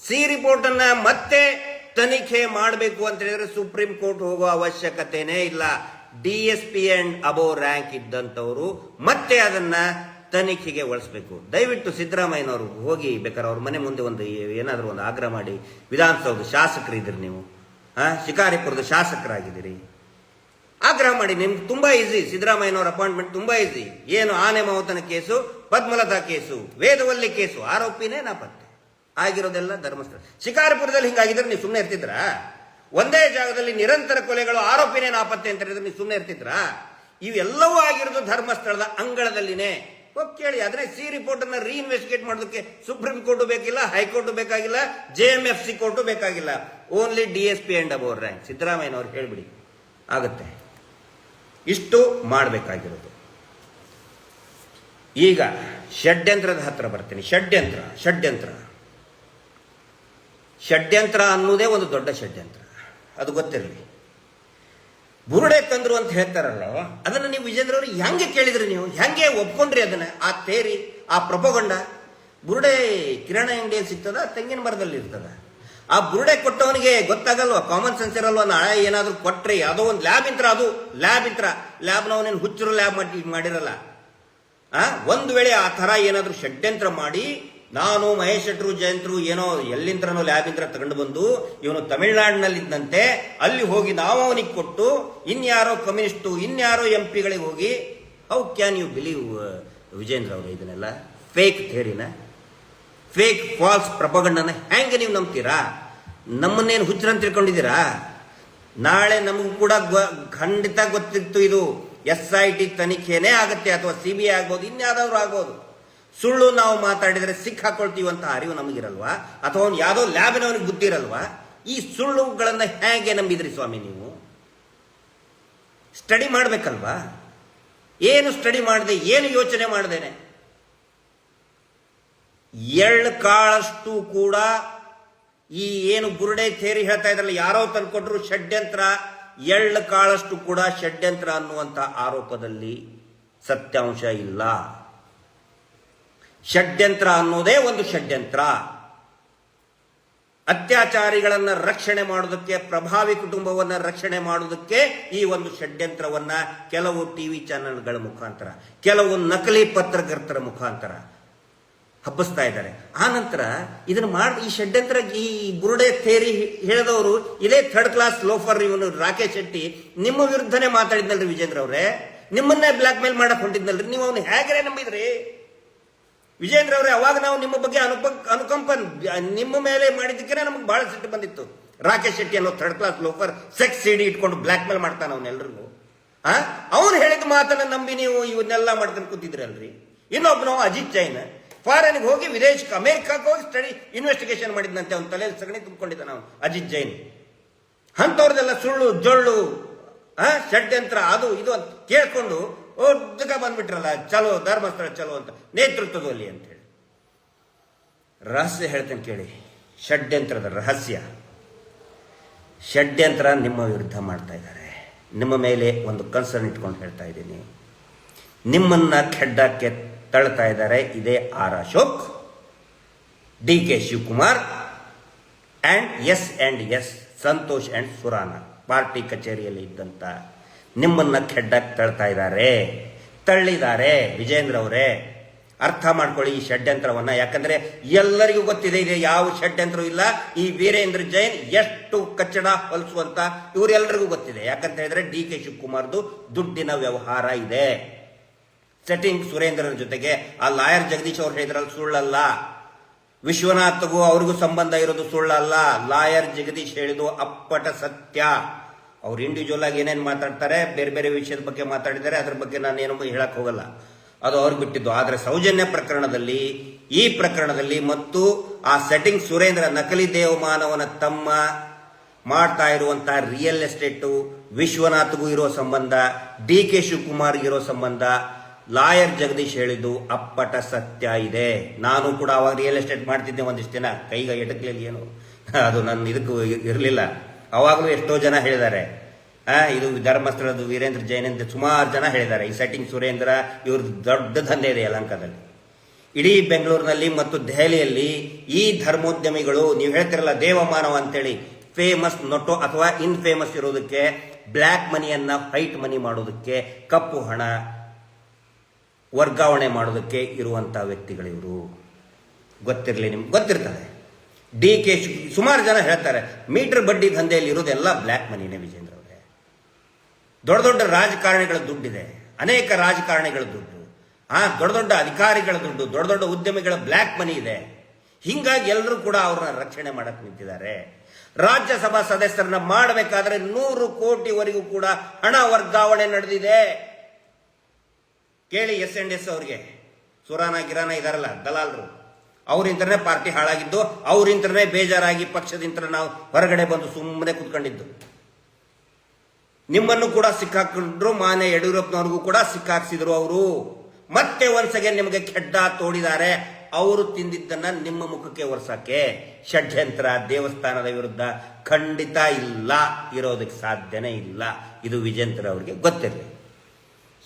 ಸಿ ರಿಪೋರ್ಟ್ ಅನ್ನ ಮತ್ತೆ ತನಿಖೆ ಮಾಡಬೇಕು ಅಂತ ಹೇಳಿದ್ರೆ ಸುಪ್ರೀಂ ಕೋರ್ಟ್ ಹೋಗುವ ಅವಶ್ಯಕತೆನೇ ಇಲ್ಲ. D S P and above rank ಇದ್ದಂಥವರು ಮತ್ತೆ ಅದನ್ನ ತನಿಖೆಗೆ ಒಳಿಸ್ಬೇಕು. ದಯವಿಟ್ಟು ಸಿದ್ದರಾಮಯ್ಯನವರು ಹೋಗಿ ಬೇಕಾದ್ರೆ ಅವ್ರ ಮನೆ ಮುಂದೆ ಒಂದು ಏನಾದರೂ ಒಂದು ಆಗ್ರಹ ಮಾಡಿ. ವಿಧಾನಸೌಧ ಶಾಸಕರಿದ್ದೀರಿ ನೀವು. ಶಿಕಾರಿಪುರದ ಶಾಸಕರಾಗಿದ್ದೀರಿ. ಆಗ್ರಹ ಮಾಡಿ ನಿಮ್ಗೆ ತುಂಬಾ ಈಸಿ ಸಿದ್ದರಾಮಯ್ಯನವರ ಅಪಾಯಿಂಟ್ಮೆಂಟ್ ತುಂಬಾ ಈಸಿ ಏನು ಆನೆ ಮಾವತನ case, Padmalatha case, Vedavalli case, ಆರೋಪಿನೇ ನಾಪತ್ತೆ ಆಗಿರೋದೆಲ್ಲ ಧರ್ಮಸ್ಥಳ. ಶಿಕಾರಪುರದಲ್ಲಿ ಹಿಂಗಾಗಿದ್ರೆ ನೀವು ಸುಮ್ಮನೆ ಇರ್ತಿದ್ರಾ? ಒಂದೇ ಜಾಗದಲ್ಲಿ ನಿರಂತರ ಕೊಲೆಗಳು, ಆರೋಪಿನೇ ನಾಪತ್ತೆ ಅಂತ ಹೇಳಿದ್ರೆ ನೀವು ಸುಮ್ಮನೆ ಇರ್ತಿದ್ರಾ? ಇವೆಲ್ಲವೂ ಆಗಿರೋದು ಧರ್ಮಸ್ಥಳದ ಅಂಗಳದಲ್ಲಿನೇ. ಹೋಗಿ ಕೇಳಿ, ಆದರೆ ಸಿ ರಿಪೋರ್ಟ್ ಅನ್ನ ರೀಇನ್ವೆಸ್ಟಿಗೇಟ್ ಮಾಡೋದಕ್ಕೆ ಸುಪ್ರೀಂ ಕೋರ್ಟ್ ಬೇಕಿಲ್ಲ, ಹೈಕೋರ್ಟ್ ಬೇಕಾಗಿಲ್ಲ, J M F C court ಬೇಕಾಗಿಲ್ಲ. Only D S P and above rank ಸಿದ್ದರಾಮಯ್ಯನವ್ರು ಹೇಳ್ಬಿಡಿ. ಆಗುತ್ತೆ. ಇಷ್ಟು ಮಾಡಬೇಕಾಗಿರೋದು. ಈಗ ಷಡ್ಯಂತ್ರದ ಹತ್ರ ಬರ್ತೀನಿ. ಷಡ್ಯಂತ್ರ ಷಡ್ಯಂತ್ರ. ಷಡ್ಯಂತ್ರ ಅನ್ನೋದೇ ಒಂದು ದೊಡ್ಡ ಷಡ್ಯಂತ್ರ. ಅದು ಗೊತ್ತಿರಲಿ. ಬುರುಡೆ ತಂದ್ರು ಅಂತ ಹೇಳ್ತಾರಲ್ಲ ಅದನ್ನು ನೀವು ವಿಜೇಂದ್ರ ಅವರು ಹೆಂಗೆ ಕೇಳಿದ್ರಿ ನೀವು? ಹೆಂಗೆ ಒಪ್ಕೊಂಡ್ರಿ ಅದನ್ನ? ಆ ತೇರಿ, ಆ ಪ್ರಪಗೊಂಡ? ಬುರುಡೆ ಕಿರಣ ಅಂಗಡಿಯಲ್ಲಿ ಸಿಗ್ತದ, ತೆಂಗಿನ ಮರದಲ್ಲಿ ಇರ್ತದ? ಆ ಬುರುಡೆ ಕೊಟ್ಟವನಿಗೆ ಗೊತ್ತಾಗಲ್ವಾ? Common sense ಇರಲ್ವಾ? ನಾಳೆ ಏನಾದ್ರೂ ಕೊಟ್ರೆ ಯಾವುದೋ ಒಂದು ಲ್ಯಾಬ್ ಇಂತ್ರ ಅದು. ಲ್ಯಾಬ್ ಇಂತ್ರ. ಲ್ಯಾಬ್ನವನೇನು ಹುಚ್ಚರು ಲ್ಯಾಬ್ ಮಾಡಿ, ಮಾಡಿರಲ್ಲ. ಆ? ಒಂದು ವೇಳೆ ಆ ತರ ಏನಾದ್ರೂ ಷಡ್ಯಂತ್ರ ಮಾಡಿ, ನಾನು ಮಹೇಶ್ ಶೆಟ್ರು ಜಯಂತರು ಏನೋ ಎಲ್ಲಿಂತ್ರನೋ ಲ್ಯಾಬ್ ಇಂತ್ರ ತಗೊಂಡು ಬಂದು, ಇವನು ತಮಿಳುನಾಡಿನಲ್ಲಿದ್ದಂತೆ, ಅಲ್ಲಿ ಹೋಗಿ ನಾವು ಅವನಿಗೆ ಕೊಟ್ಟು, ಇನ್ಯಾರೋ ಕಮ್ಯುನಿಸ್ಟು ಇನ್ಯಾರೋ ಎಂ ಪಿಗಳಿಗೆ ಹೋಗಿ how can you believe Vijendra ಅವರು ಇದನ್ನೆಲ್ಲ? ಫೇಕ್ ಥೇರಿನ ಫೇಕ್ ಫಾಲ್ಸ್ ಪ್ರಪಗಂಡನ ಹೆಂಗೆ ನೀವು ನಂಬ್ತೀರಾ? ನಮ್ಮನ್ನೇನು ಹುಚ್ಚರಂತ ತಿಳ್ಕೊಂಡಿದ್ದೀರಾ? ನಾಳೆ ನಮಗೂ ಕೂಡ ಖಂಡಿತ ಗೊತ್ತಿತ್ತು ಇದು. ಎಸ್ ಐ ಟಿ ತನಿಖೆನೇ ಆಗುತ್ತೆ ಅಥವಾ ಸಿ ಬಿ ಐ ಆಗ್ಬೋದು, ಇನ್ಯಾವ್ದಾದ್ರು ಆಗ್ಬೋದು. ಸುಳ್ಳು ನಾವು ಮಾತಾಡಿದರೆ ಸಿಕ್ ಹಾಕೊಳ್ತೀವಿ ಅಂತ ಅರಿವು ನಮಗಿರಲ್ವಾ? ಅಥವಾ ಅವ್ನು ಯಾವುದೋ ಲ್ಯಾಬಿನವನಿಗೆ ಗೊತ್ತಿರಲ್ವಾ? ಈ ಸುಳ್ಳುಗಳನ್ನು ಹೇಗೆ ನಂಬಿದ್ರಿ ಸ್ವಾಮಿ ನೀವು? ಸ್ಟಡಿ ಮಾಡಬೇಕಲ್ವಾ? ಏನು ಸ್ಟಡಿ ಮಾಡಿದೆ, ಏನು ಯೋಚನೆ ಮಾಡ್ದೇನೆ? ಎಳ್ಳು ಕಾಳಷ್ಟು ಕೂಡ ಈ ಏನು ಗುರುಡೆ ಥೇರಿ ಹೇಳ್ತಾ ಇದ್ರಲ್ಲ, ಯಾರೋ ತಂದುಕೊಟ್ರು ಷಡ್ಯಂತ್ರ, ಎಳ್ಳು ಕಾಳಷ್ಟು ಕೂಡ ಷಡ್ಯಂತ್ರ ಅನ್ನುವಂಥ ಆರೋಪದಲ್ಲಿ ಸತ್ಯಾಂಶ ಇಲ್ಲ. ಷಡ್ಯಂತ್ರ ಅನ್ನೋದೇ ಒಂದು ಷಡ್ಯಂತ್ರ. ಅತ್ಯಾಚಾರಿಗಳನ್ನು ರಕ್ಷಣೆ ಮಾಡೋದಕ್ಕೆ, ಪ್ರಭಾವಿ ಕುಟುಂಬವನ್ನ ರಕ್ಷಣೆ ಮಾಡೋದಕ್ಕೆ ಈ ಒಂದು ಷಡ್ಯಂತ್ರವನ್ನ ಕೆಲವು ಟಿವಿ ಚಾನೆಲ್ಗಳ ಮುಖಾಂತರ, ಕೆಲವು ನಕಲಿ ಪತ್ರಕರ್ತರ ಮುಖಾಂತರ ಹಬ್ಬಿಸ್ತಾ ಇದ್ದಾರೆ. ಆ ನಂತರ ಇದನ್ನ ಮಾಡಿ, ಈ ಷಡ್ಯಂತ್ರ ಈ ಬುರುಡೆ ಥೇರಿ ಹೇಳಿದವರು, ಇದೇ ಥರ್ಡ್ ಕ್ಲಾಸ್ ಲೋಫರ್ ಇವನು ರಾಕೇಶ್ ಶೆಟ್ಟಿ, ನಿಮ್ಮ ವಿರುದ್ಧನೇ ಮಾತಾಡಿದ್ನಲ್ರಿ ವಿಜೇಂದ್ರ ಅವರೇ? ನಿಮ್ಮನ್ನೇ ಬ್ಲಾಕ್ ಮೇಲ್ ಮಾಡಕ್ ಹೊಂಟಿದ್ನಲ್ರಿ? ನೀವು ಅವನು ಹೇಗೆ ನಂಬಿದ್ರಿ? ವಿಜೇಂದ್ರ ಅವರೇ, ಅವಾಗ ನಾವು ನಿಮ್ಮ ಬಗ್ಗೆ ಅನುಪ ಅನುಕಂಪ ನಿಮ್ಮ ಮೇಲೆ ಮಾಡಿದ್ದಕ್ಕೆ ನಮ್ಗೆ ಬಹಳ ಸಿಟ್ಟು ಬಂದಿತ್ತು. ರಾಕೇಶ್ ಶೆಟ್ಟಿ ಅನ್ನೋ third class loafer sex CD ಇಟ್ಕೊಂಡು ಬ್ಲಾಕ್ ಮೇಲ್ ಮಾಡ್ತಾನೆ ಅವನ್ನೆಲ್ಲರಿಗೂ ಆ? ಅವ್ನು ಹೇಳಿದ ಮಾತನ್ನ ನಂಬಿ ನೀವು ಇವನ್ನೆಲ್ಲ ಮಾಡ್ಕೊಂಡು ಕೂತಿದ್ರಲ್ರಿ ಇನ್ನೊಬ್ಬ ನಾವು ಅಜಿತ್ ಜೈನ್. ಫಾರಿನ್ಗೆ ಹೋಗಿ ವಿದೇಶಕ್ಕೆ ಅಮೆರಿಕಕ್ಕೆ ಹೋಗಿ ಸ್ಟಡಿ ಇನ್ವೆಸ್ಟಿಗೇಷನ್ ಮಾಡಿದ್ನಂತೆ. ಅವನ ತಲೆಯಲ್ಲಿ ಸಗಣಿ ತುಂಬಿಕೊಂಡಿದ್ದ ನಾವು, ಅಜಿತ್ ಜೈನ್. ಅಂಥವ್ರದೆಲ್ಲ ಸುಳ್ಳು, ಜೊಳ್ಳು ಷಡ್ಯಂತ್ರ, ಅದು, ಇದು ಅಂತ ಕೇಳ್ಕೊಂಡು ಉದ್ದಕ ಬಂದ್ಬಿಟ್ರಲ್ಲ, ಚಲೋ, ಧರ್ಮಸ್ಥಳ ಚಲೋ ಅಂತ, ನೇತೃತ್ವದಲ್ಲಿ ಅಂತ ಹೇಳಿ. ರಹಸ್ಯ ಹೇಳ್ತೇನೆ ಕೇಳಿ, ಷಡ್ಯಂತ್ರದ ರಹಸ್ಯ. ಷಡ್ಯಂತ್ರ ನಿಮ್ಮ ವಿರುದ್ಧ ಮಾಡ್ತಾ ಇದ್ದಾರೆ. ನಿಮ್ಮ ಮೇಲೆ ಒಂದು ಕನ್ಸರ್ನ್ ಇಟ್ಕೊಂಡು ಹೇಳ್ತಾ ಇದ್ದೀನಿ. ನಿಮ್ಮನ್ನ ಖೆಡ್ಡಕ್ಕೆ ತಳ್ತಾ ಇದ್ದಾರೆ. ಇದೇ R Ashok, D K Shivakumar and S and S Santhosh and Surana. Party ಕಚೇರಿಯಲ್ಲಿ ಇದ್ದಂಥ ನಿಮ್ಮನ್ನು ಖೆಡ್ಡಕ್ಕೆ ತಳ್ತಾ ಇದ್ದಾರೆ. ತಳ್ಳಿದ್ದಾರೆ ವಿಜೇಂದ್ರ ಅವರೇ. ಅರ್ಥ ಮಾಡ್ಕೊಳ್ಳಿ ಈ ಷಡ್ಯಂತ್ರವನ್ನು. ಯಾಕಂದರೆ ಎಲ್ಲರಿಗೂ ಗೊತ್ತಿದೆ, ಇದೆ ಯಾವ ಷಡ್ಯಂತ್ರ ಇಲ್ಲ. ಈ ವೀರೇಂದ್ರ ಜೈನ್ ಎಷ್ಟು ಕಚ್ಚಡ ಹೊಲಿಸುವಂತ ಇವರೆಲ್ಲರಿಗೂ ಗೊತ್ತಿದೆ. ಯಾಕಂತ ಹೇಳಿದ್ರೆ ಡಿ ಕೆ ಶಿವಕುಮಾರ್ದು ದುಡ್ಡಿನ ವ್ಯವಹಾರ ಇದೆ. ಸೆಟ್ಟಿಂಗ್ ಸುರೇಂದ್ರನ ಜೊತೆಗೆ, ಆ ಲಾಯರ್ ಜಗದೀಶ್ ಅವರು ಹೇಳಿದ್ರಲ್ಲಿ, ಸುಳ್ಳಲ್ಲ. ವಿಶ್ವನಾಥ್ಗೂ ಅವ್ರಿಗೂ ಸಂಬಂಧ ಇರೋದು ಸುಳ್ಳಲ್ಲ. ಲಾಯರ್ ಜಗದೀಶ್ ಹೇಳಿದ್ದು ಅಪ್ಪಟ ಸತ್ಯ. ಅವ್ರು ಇಂಡಿವಿಜುವಲ್ ಆಗಿ ಏನೇನು ಮಾತಾಡ್ತಾರೆ, ಬೇರೆ ಬೇರೆ ವಿಷಯದ ಬಗ್ಗೆ ಮಾತಾಡಿದ್ದಾರೆ, ಅದ್ರ ಬಗ್ಗೆ ನಾನು ಏನು ಹೇಳಕ್ ಹೋಗಲ್ಲ. ಅದು ಅವ್ರಿಗೆ ಬಿಟ್ಟಿದ್ದು. ಆದರೆ ಸೌಜನ್ಯ ಪ್ರಕರಣದಲ್ಲಿ, ಈ ಪ್ರಕರಣದಲ್ಲಿ ಮತ್ತು ಆ ಸೆಟ್ಟಿಂಗ್ ಸುರೇಂದ್ರ ನಕಲಿ ದೇವಮಾನವನ ತಮ್ಮ ಮಾಡ್ತಾ ಇರುವಂತ ರಿಯಲ್ ಎಸ್ಟೇಟು ವಿಶ್ವನಾಥ್ಗೂ ಇರೋ ಸಂಬಂಧ, ಡಿ ಕೆ ಶಿವಕುಮಾರ್ಗಿರೋ ಸಂಬಂಧ ಲಾಯರ್ ಜಗದೀಶ್ ಹೇಳಿದ್ದು ಅಪ್ಪಟ ಸತ್ಯ ಇದೆ. ನಾನು ಕೂಡ ಅವಾಗ ರಿಯಲ್ ಎಸ್ಟೇಟ್ ಮಾಡ್ತಿದ್ದೆ ಒಂದಿಷ್ಟು ದಿನ. ಕೈಗ ಎಟಕ್ಲಿಲ್ಲ ಏನು? ಅದು ನನ್ನ ಇದಕ್ಕೂ ಇರಲಿಲ್ಲ. ಅವಾಗಲೂ ಎಷ್ಟೋ ಜನ ಹೇಳಿದ್ದಾರೆ. ಇದು ಧರ್ಮಸ್ಥಳದ ವೀರೇಂದ್ರ ಜೈನ್ ಅಂತ ಸುಮಾರು ಜನ ಹೇಳಿದ್ದಾರೆ. ಈ ಸೆಟ್ಟಿಂಗ್ ಸುರೇಂದ್ರ ಇವ್ರದ್ದು ದೊಡ್ಡ ದಂಧೆ ಇದೆ ಅಲಂಕದಲ್ಲಿ ಇಡೀ ಬೆಂಗಳೂರಿನಲ್ಲಿ ಮತ್ತು ದೆಹಲಿಯಲ್ಲಿ ಈ ಧರ್ಮೋದ್ಯಮಿಗಳು, ನೀವು ಹೇಳ್ತಿರಲ್ಲ ದೇವಮಾನವ ಅಂತೇಳಿ ಫೇಮಸ್ ನೊಟೋ ಅಥವಾ ಇನ್ಫೇಮಸ್ ಇರೋದಕ್ಕೆ ಬ್ಲ್ಯಾಕ್ ಮನಿಯನ್ನ ವೈಟ್ ಮನಿ ಮಾಡೋದಕ್ಕೆ ಕಪ್ಪು ಹಣ ವರ್ಗಾವಣೆ ಮಾಡೋದಕ್ಕೆ ಇರುವಂಥ ವ್ಯಕ್ತಿಗಳಿವರು. ಗೊತ್ತಿರಲಿ ನಿಮ್ಗೆ, ಗೊತ್ತಿರ್ತದೆ. ಡಿ ಕೆ ಸುಮಾರು ಜನ ಹೇಳ್ತಾರೆ, ಮೀಟರ್ ಬಡ್ಡಿ ದಂಧೆಯಲ್ಲಿ ಇರೋದೆಲ್ಲ ಬ್ಲ್ಯಾಕ್ ಮನಿನೇ ವಿಜೇಂದ್ರ ಅವರೇ. ದೊಡ್ಡ ದೊಡ್ಡ ರಾಜಕಾರಣಿಗಳ ದುಡ್ಡಿದೆ, ಅನೇಕ ರಾಜಕಾರಣಿಗಳ ದುಡ್ಡು. ಆ ದೊಡ್ಡ ದೊಡ್ಡ ಅಧಿಕಾರಿಗಳ ದುಡ್ಡು, ದೊಡ್ಡ ದೊಡ್ಡ ಉದ್ಯಮಿಗಳ ಬ್ಲ್ಯಾಕ್ ಮನಿ ಇದೆ. ಹಿಂಗಾಗಿ ಎಲ್ಲರೂ ಕೂಡ ಅವ್ರನ್ನ ರಕ್ಷಣೆ ಮಾಡಕ್ ನಿಂತಿದ್ದಾರೆ. ರಾಜ್ಯಸಭಾ ಸದಸ್ಯರನ್ನ ಮಾಡಬೇಕಾದ್ರೆ ನೂರು ಕೋಟಿವರೆಗೂ ಕೂಡ ಹಣ ವರ್ಗಾವಣೆ ನಡೆದಿದೆ. ಕೇಳಿ ಎಸ್ ಎನ್ ಎಸ್ ಅವ್ರಿಗೆ. ಸುರಾನ, ಗಿರಾನ ಇದಾರಲ್ಲ, ದಲಾಲರು. ಅವರಿಂದನೇ ಪಾರ್ಟಿ ಹಾಳಾಗಿದ್ದು ಅವರಿಂದನೇ ಬೇಜಾರಾಗಿ ಪಕ್ಷದಿಂದ ನಾವು ಹೊರಗಡೆ ಬಂದು ಸುಮ್ಮನೆ ಕುತ್ಕೊಂಡಿದ್ದು. ನಿಮ್ಮನ್ನು ಕೂಡ ಸಿಕ್ಕಾಕೊಂಡ್ರು ಮಾನ್ಯ ಯಡಿಯೂರಪ್ಪನವ್ರಿಗೂ ಕೂಡ ಸಿಕ್ಕಾಕ್ಸಿದ್ರು ಅವರು. ಮತ್ತೆ ಒಂದ್ಸಗೆ ನಿಮಗೆ ಕೆಡ್ಡ ತೋಡಿದ್ದಾರೆ. ಅವರು ತಿಂದಿದ್ದನ್ನ ನಿಮ್ಮ ಮುಖಕ್ಕೆ ಒರ್ಸಕ್ಕೆ ಷಡ್ಯಂತ್ರ ದೇವಸ್ಥಾನದ ವಿರುದ್ಧ ಖಂಡಿತ ಇಲ್ಲ, ಇರೋದಕ್ಕೆ ಸಾಧ್ಯನೇ ಇಲ್ಲ. ಇದು ವಿಜೇಂದ್ರ ಅವರಿಗೆ ಗೊತ್ತಿರಲಿ.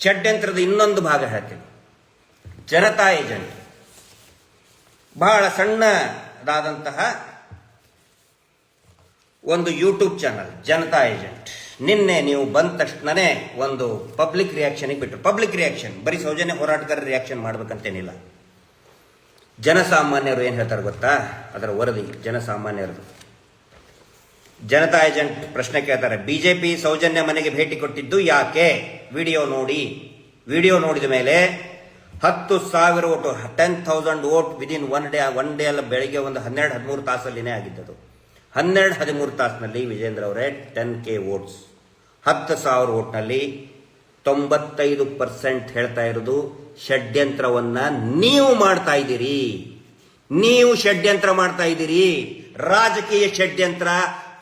ಷಡ್ಯಂತ್ರದ ಇನ್ನೊಂದು ಭಾಗ ಹೇಳ್ತೀನಿ ಜನತಾ ಏಜೆಂಟ್ ಬಹಳ ಸಣ್ಣದಾದಂತಹ ಒಂದು ಯೂಟ್ಯೂಬ್ ಚಾನಲ್ ಜನತಾ ಏಜೆಂಟ್ ನಿನ್ನೆ ನೀವು ಬಂದ ತಕ್ಷಣನೇ ಒಂದು ಪಬ್ಲಿಕ್ ರಿಯಾಕ್ಷನ್ಗೆ ಬಿಟ್ಟರು ಪಬ್ಲಿಕ್ ರಿಯಾಕ್ಷನ್ ಬರೀ ಸೌಜನ್ಯ ಹೋರಾಟಗಾರ ರಿಯಾಕ್ಷನ್ ಮಾಡ್ಬೇಕಂತೇನಿಲ್ಲ. ಜನಸಾಮಾನ್ಯರು ಏನು ಹೇಳ್ತಾರೆ ಗೊತ್ತಾ? ಅದರ ವರದಿ, ಜನಸಾಮಾನ್ಯರದು. ಜನತಾ ಏಜೆಂಟ್ ಪ್ರಶ್ನೆ ಕೇಳ್ತಾರೆ, ಬಿಜೆಪಿ ಸೌಜನ್ಯ ಮನೆಗೆ ಭೇಟಿ ಕೊಟ್ಟಿದ್ದು ಯಾಕೆ? ವಿಡಿಯೋ ನೋಡಿ, ವಿಡಿಯೋ ನೋಡಿದ ಮೇಲೆ ಹತ್ತು ಸಾವಿರ vote ten thousand vote within one day one day ಅಲ್ಲ, ಬೆಳಿಗ್ಗೆ ಒಂದು ಹನ್ನೆರಡು, ಹದಿಮೂರು ತಾಸಲ್ಲಿನೇ ಆಗಿದ್ದದು. ಹನ್ನೆರಡು, ಹದಿಮೂರು ತಾಸಿನಲ್ಲಿ ವಿಜೇಂದ್ರ ಅವರೇ ಟೆನ್ ಕೆ ವೋಟ್ಸ್ ಹತ್ತು ಸಾವಿರ ಓಟ್ನಲ್ಲಿ ತೊಂಬತ್ತೈದು ಪರ್ಸೆಂಟ್ ಹೇಳ್ತಾ ಇರೋದು ಷಡ್ಯಂತ್ರವನ್ನ ನೀವು ಮಾಡ್ತಾ ಇದ್ದೀರಿ. ನೀವು ಷಡ್ಯಂತ್ರ ಮಾಡ್ತಾ ಇದ್ದೀರಿ. ರಾಜಕೀಯ ಷಡ್ಯಂತ್ರ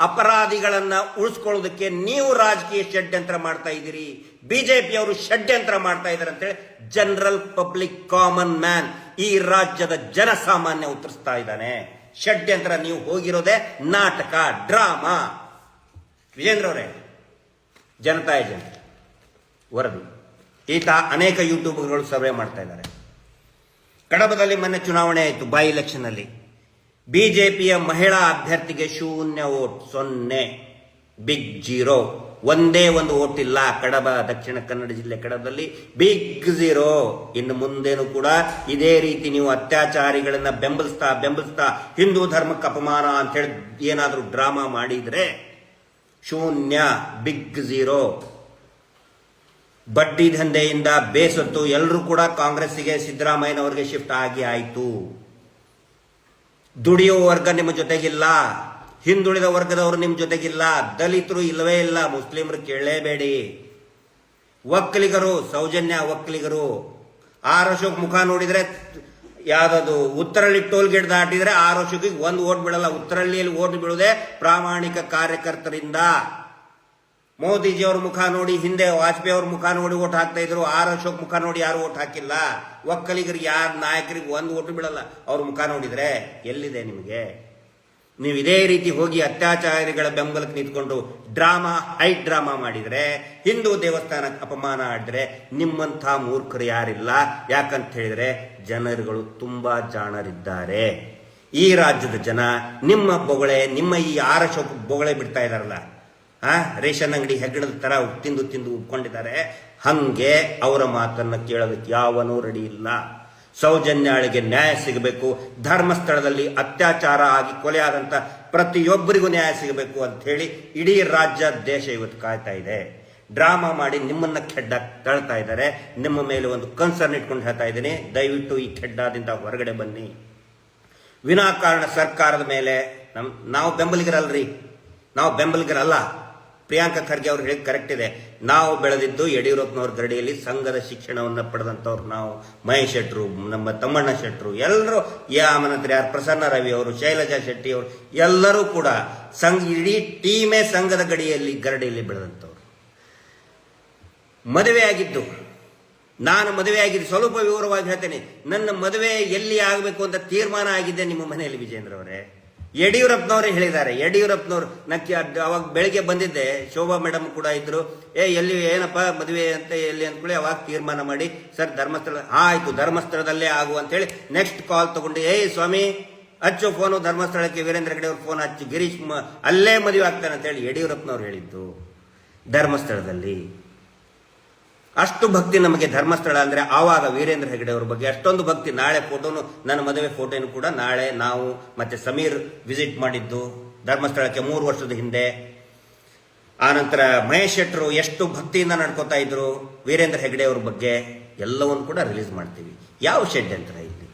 ಅಪರಾಧಿಗಳನ್ನ ಉಳಿಸ್ಕೊಳ್ಳೋದಕ್ಕೆ ನೀವು ರಾಜಕೀಯ ಷಡ್ಯಂತ್ರ ಮಾಡ್ತಾ ಇದ್ದೀರಿ. ಬಿಜೆಪಿಯವರು ಷಡ್ಯಂತ್ರ ಮಾಡ್ತಾ ಇದ್ದಾರೆ ಅಂತೇಳಿ ಜನರಲ್ ಪಬ್ಲಿಕ್ ಕಾಮನ್ ಮ್ಯಾನ್ ಈ ರಾಜ್ಯದ ಜನಸಾಮಾನ್ಯ ಉತ್ತರಿಸ್ತಾ ಇದ್ದಾನೆ. ಷಡ್ಯಂತ್ರ ನೀವು ಹೋಗಿರೋದೇ ನಾಟಕ, ಡ್ರಾಮಾ. ವಿಜೇಂದ್ರ ಅವರೇ, ಜನತಾ ಏಜೆಂಟ್, ವರದಿ. ಈತ ಅನೇಕ ಯೂಟ್ಯೂಬ್ಗಳು ಸರ್ವೆ ಮಾಡ್ತಾ ಇದ್ದಾರೆ. ಕಡಬದಲ್ಲಿ ಮೊನ್ನೆ ಚುನಾವಣೆ ಆಯಿತು ಬೈ ಎಲೆಕ್ಷನ್ ಅಲ್ಲಿ ಬಿಜೆಪಿಯ ಮಹಿಳಾ ಅಭ್ಯರ್ಥಿಗೆ ಶೂನ್ಯ ಓಟ್ ಸೊನ್ನೆ. ಬಿಗ್ ಜೀರೋ ಒಂದೇ ಒಂದು ಓಟ್ ಇಲ್ಲ. ಕಡಬ, ದಕ್ಷಿಣ ಕನ್ನಡ ಜಿಲ್ಲೆ ಕಡಬದಲ್ಲಿ ಬಿಗ್ ಝೀರೋ ಇನ್ನು ಮುಂದೇನು ಕೂಡ ಇದೇ ರೀತಿ ನೀವು ಅತ್ಯಾಚಾರಿಗಳನ್ನ ಬೆಂಬಲಿಸ್ತಾ ಬೆಂಬಲಿಸ್ತಾ ಹಿಂದೂ ಧರ್ಮಕ್ಕೆ ಅಪಮಾನ ಅಂತ ಹೇಳಿ ಏನಾದರೂ ಡ್ರಾಮಾ ಮಾಡಿದ್ರೆ ಶೂನ್ಯ ಬಿಗ್ ಜೀರೋ ಬಡ್ಡಿ ದಂಧೆಯಿಂದ ಬೇಸತ್ತು. ಎಲ್ಲರೂ ಕೂಡ ಕಾಂಗ್ರೆಸ್ಸಿಗೆ ಸಿದ್ದರಾಮಯ್ಯನವರಿಗೆ ಶಿಫ್ಟ್ ಆಗಿ ಆಯಿತು. ದುಡಿಯುವ ವರ್ಗ ನಿಮ್ಮ ಜೊತೆಗಿಲ್ಲ. ಹಿಂದುಳಿದ ವರ್ಗದವರು ನಿಮ್ಮ ಜೊತೆಗಿಲ್ಲ. ದಲಿತರು ಇಲ್ಲವೇ ಇಲ್ಲ. ಮುಸ್ಲಿಮರು ಕೇಳಲೇಬೇಡಿ. ಒಕ್ಕಲಿಗರು ಸೌಜನ್ಯ ಒಕ್ಕಲಿಗರು ಆರ್ ಅಶೋಕ್ ಮುಖ ನೋಡಿದ್ರೆ ಯಾವ್ದದು? ಉತ್ತರಳ್ಳಿ ಟೋಲ್ ಗೇಟ್ ದಾಟಿದ್ರೆ ಆರ್ ಒಂದು ಓಟ್ ಬಿಡಲ್ಲ ಉತ್ತರಳ್ಳಿಯಲ್ಲಿ ಓಟ್ ಬಿಡೋದೆ ಪ್ರಾಮಾಣಿಕ ಕಾರ್ಯಕರ್ತರಿಂದ. ಮೋದಿಜಿ ಅವ್ರ ಮುಖ ನೋಡಿ, ಹಿಂದೆ ವಾಜಪೇಯಿ ಅವ್ರ ಮುಖ ನೋಡಿ ಓಟ್ ಹಾಕ್ತಾ ಇದ್ರು, ಆರ್ ಅಶೋಕ್ ಮುಖ ನೋಡಿ ಯಾರು ಓಟ್ ಹಾಕಿಲ್ಲ? ಒಕ್ಕಲಿಗರಿಗೆ ಯಾರ ನಾಯಕರಿಗೆ ಒಂದು ಓಟು ಬಿಡಲ್ಲ ಅವ್ರ ಮುಖ ನೋಡಿದ್ರೆ ಎಲ್ಲಿದೆ ನಿಮಗೆ? ನೀವು ಇದೇ ರೀತಿ ಹೋಗಿ ಅತ್ಯಾಚಾರಿಗಳ ಬೆಂಬಲಕ್ಕೆ ನಿಂತ್ಕೊಂಡು ಡ್ರಾಮಾ, ಹೈ ಡ್ರಾಮಾ ಮಾಡಿದ್ರೆ, ಹಿಂದೂ ದೇವಸ್ಥಾನಕ್ಕೆ ಅಪಮಾನ ಆಡಿದ್ರೆ ನಿಮ್ಮಂಥ ಮೂರ್ಖರು ಯಾರಿಲ್ಲ? ಯಾಕಂತ ಹೇಳಿದ್ರೆ ಜನರುಗಳು ತುಂಬಾ ಜಾಣರಿದ್ದಾರೆ. ಈ ರಾಜ್ಯದ ಜನ ನಿಮ್ಮ ಬೊಗಳೆ, ನಿಮ್ಮ ಈ ಆರಶೋಕ ಬೊಗಳೆ ಬಿಡ್ತಾ ಇದಾರಲ್ಲ ಆ, ರೇಷನ್ ಅಂಗಡಿ ಹೆಗ್ಗಣದ ತರ ತಿಂದು ತಿಂದು ಉಪ್ಕೊಂಡಿದ್ದಾರೆ. ಹಂಗೆ ಅವರ ಮಾತನ್ನ ಕೇಳೋದಕ್ಕೆ ಯಾವನೂ ರೆಡಿ ಇಲ್ಲ. ಸೌಜನ್ಯಾಳಿಗೆ ನ್ಯಾಯ ಸಿಗಬೇಕು. ಧರ್ಮಸ್ಥಳದಲ್ಲಿ ಅತ್ಯಾಚಾರ ಆಗಿ ಕೊಲೆ ಪ್ರತಿಯೊಬ್ಬರಿಗೂ ನ್ಯಾಯ ಸಿಗಬೇಕು ಅಂತ ಹೇಳಿ ಇಡೀ ರಾಜ್ಯ ದೇಶ ಇವತ್ತು ಕಾಯ್ತಾ ಇದೆ. ಡ್ರಾಮಾ ಮಾಡಿ ನಿಮ್ಮನ್ನ ಕೆಡ್ಡ ತಳ್ತಾ ಇದ್ದಾರೆ. ನಿಮ್ಮ ಮೇಲೆ ಒಂದು ಕನ್ಸರ್ನ್ ಇಟ್ಕೊಂಡು ಹೇಳ್ತಾ ಇದ್ದೀನಿ. ದಯವಿಟ್ಟು ಈ ಕೆಡ್ಡದಿಂದ ಹೊರಗಡೆ ಬನ್ನಿ. ವಿನಾಕಾರಣ ಸರ್ಕಾರದ ಮೇಲೆ ನಮ್ ನಾವು ಬೆಂಬಲಿಗರಲ್ರಿ. ನಾವು ಬೆಂಬಲಿಗರಲ್ಲ. ಪ್ರಿಯಾಂಕಾ ಖರ್ಗೆ ಅವ್ರು ಹೇಳಿ ಕರೆಕ್ಟ್ ಇದೆ. ನಾವು ಬೆಳೆದಿದ್ದು ಯಡಿಯೂರಪ್ಪನವ್ರ ಗರಡಿಯಲ್ಲಿ ಸಂಘದ ಶಿಕ್ಷಣವನ್ನು ಪಡೆದಂಥವ್ರು ನಾವು. ಮಹೇಶ್ ಶೆಟ್ರು, ನಮ್ಮ ತಮ್ಮಣ್ಣ ಶೆಟ್ರು, ಎಲ್ಲರೂ ಆಮನಂತರ ಯಾರು ಪ್ರಸನ್ನ ರವಿ ಅವರು, ಶೈಲಜಾ ಶೆಟ್ಟಿ ಅವರು, ಎಲ್ಲರೂ ಕೂಡ ಸಂಘ, ಇಡೀ ಟೀಮೇ ಸಂಘದ ಗಡಿಯಲ್ಲಿ ಗರಡಿಯಲ್ಲಿ ಬೆಳೆದಂಥವ್ರು. ಮದುವೆ ಆಗಿದ್ದು, ನಾನು ಮದುವೆ ಆಗಿದ್ದು ಸ್ವಲ್ಪ ವಿವರವಾಗಿ ಹೇಳ್ತೇನೆ. ನನ್ನ ಮದುವೆ ಎಲ್ಲಿ ಆಗಬೇಕು ಅಂತ ತೀರ್ಮಾನ ಆಗಿದೆ ನಿಮ್ಮ ಮನೆಯಲ್ಲಿ ವಿಜೇಂದ್ರ ಅವರೇ. ಯಡಿಯೂರಪ್ಪನವರೇ ಹೇಳಿದ್ದಾರೆ. ಯಡಿಯೂರಪ್ಪನವರು ನಕ್ಕಿ ಅವಾಗ ಬೆಳಿಗ್ಗೆ ಬಂದಿದ್ದೆ, ಶೋಭಾ ಮೇಡಮ್ ಕೂಡ ಇದ್ರು. ಏ, ಎಲ್ಲಿ, ಏನಪ್ಪ ಮದುವೆ ಅಂತ ಎಲ್ಲಿ ಅಂದ್ಕೊಳ್ಳಿ ಅವಾಗ ತೀರ್ಮಾನ ಮಾಡಿ, ಸರ್ ಧರ್ಮಸ್ಥಳ, ಆಯ್ತು, ಧರ್ಮಸ್ಥಳದಲ್ಲೇ ಆಗು ಅಂತೇಳಿ ನೆಕ್ಸ್ಟ್ ಕಾಲ್ ತಗೊಂಡು, ಏಯ್ ಸ್ವಾಮಿ, ಹಚ್ಚು ಫೋನು ಧರ್ಮಸ್ಥಳಕ್ಕೆ, ವೀರೇಂದ್ರ ಹೆಗಡೆ ಅವ್ರ ಫೋನ್ ಹಚ್ಚು, ಗಿರೀಶ್ ಅಲ್ಲೇ ಮದುವೆ ಆಗ್ತಾನೆ ಅಂತೇಳಿ ಯಡಿಯೂರಪ್ಪನವ್ರು ಹೇಳಿದ್ದು. ಧರ್ಮಸ್ಥಳದಲ್ಲಿ. ಅಷ್ಟು ಭಕ್ತಿ ನಮಗೆ ಧರ್ಮಸ್ಥಳ ಅಂದರೆ ಆವಾಗ ವೀರೇಂದ್ರ ಹೆಗಡೆ ಅವ್ರ ಬಗ್ಗೆ ಅಷ್ಟೊಂದು ಭಕ್ತಿ. ನಾಳೆ ಫೋಟೋನು ನನ್ನ ಮದುವೆ ಫೋಟೋನು ಕೂಡ ನಾಳೆ ನಾವು ಮತ್ತೆ ಸಮೀರ್ ವಿಸಿಟ್ ಮಾಡಿದ್ದು ಧರ್ಮಸ್ಥಳಕ್ಕೆ ಮೂರು ವರ್ಷದ ಹಿಂದೆ. ಆನಂತರ ಮಹೇಶ್ ಶೆಟ್ಟರು ಎಷ್ಟು ಭಕ್ತಿಯಿಂದ ನಡ್ಕೋತಾ ಇದ್ರು ವೀರೇಂದ್ರ ಹೆಗಡೆ ಅವ್ರ ಬಗ್ಗೆ ಎಲ್ಲವನ್ನು ಕೂಡ ರಿಲೀಸ್ ಮಾಡ್ತೀವಿ. ಯಾವ ಷಡ್ಯಂತ್ರ ಇಲ್ಲಿ?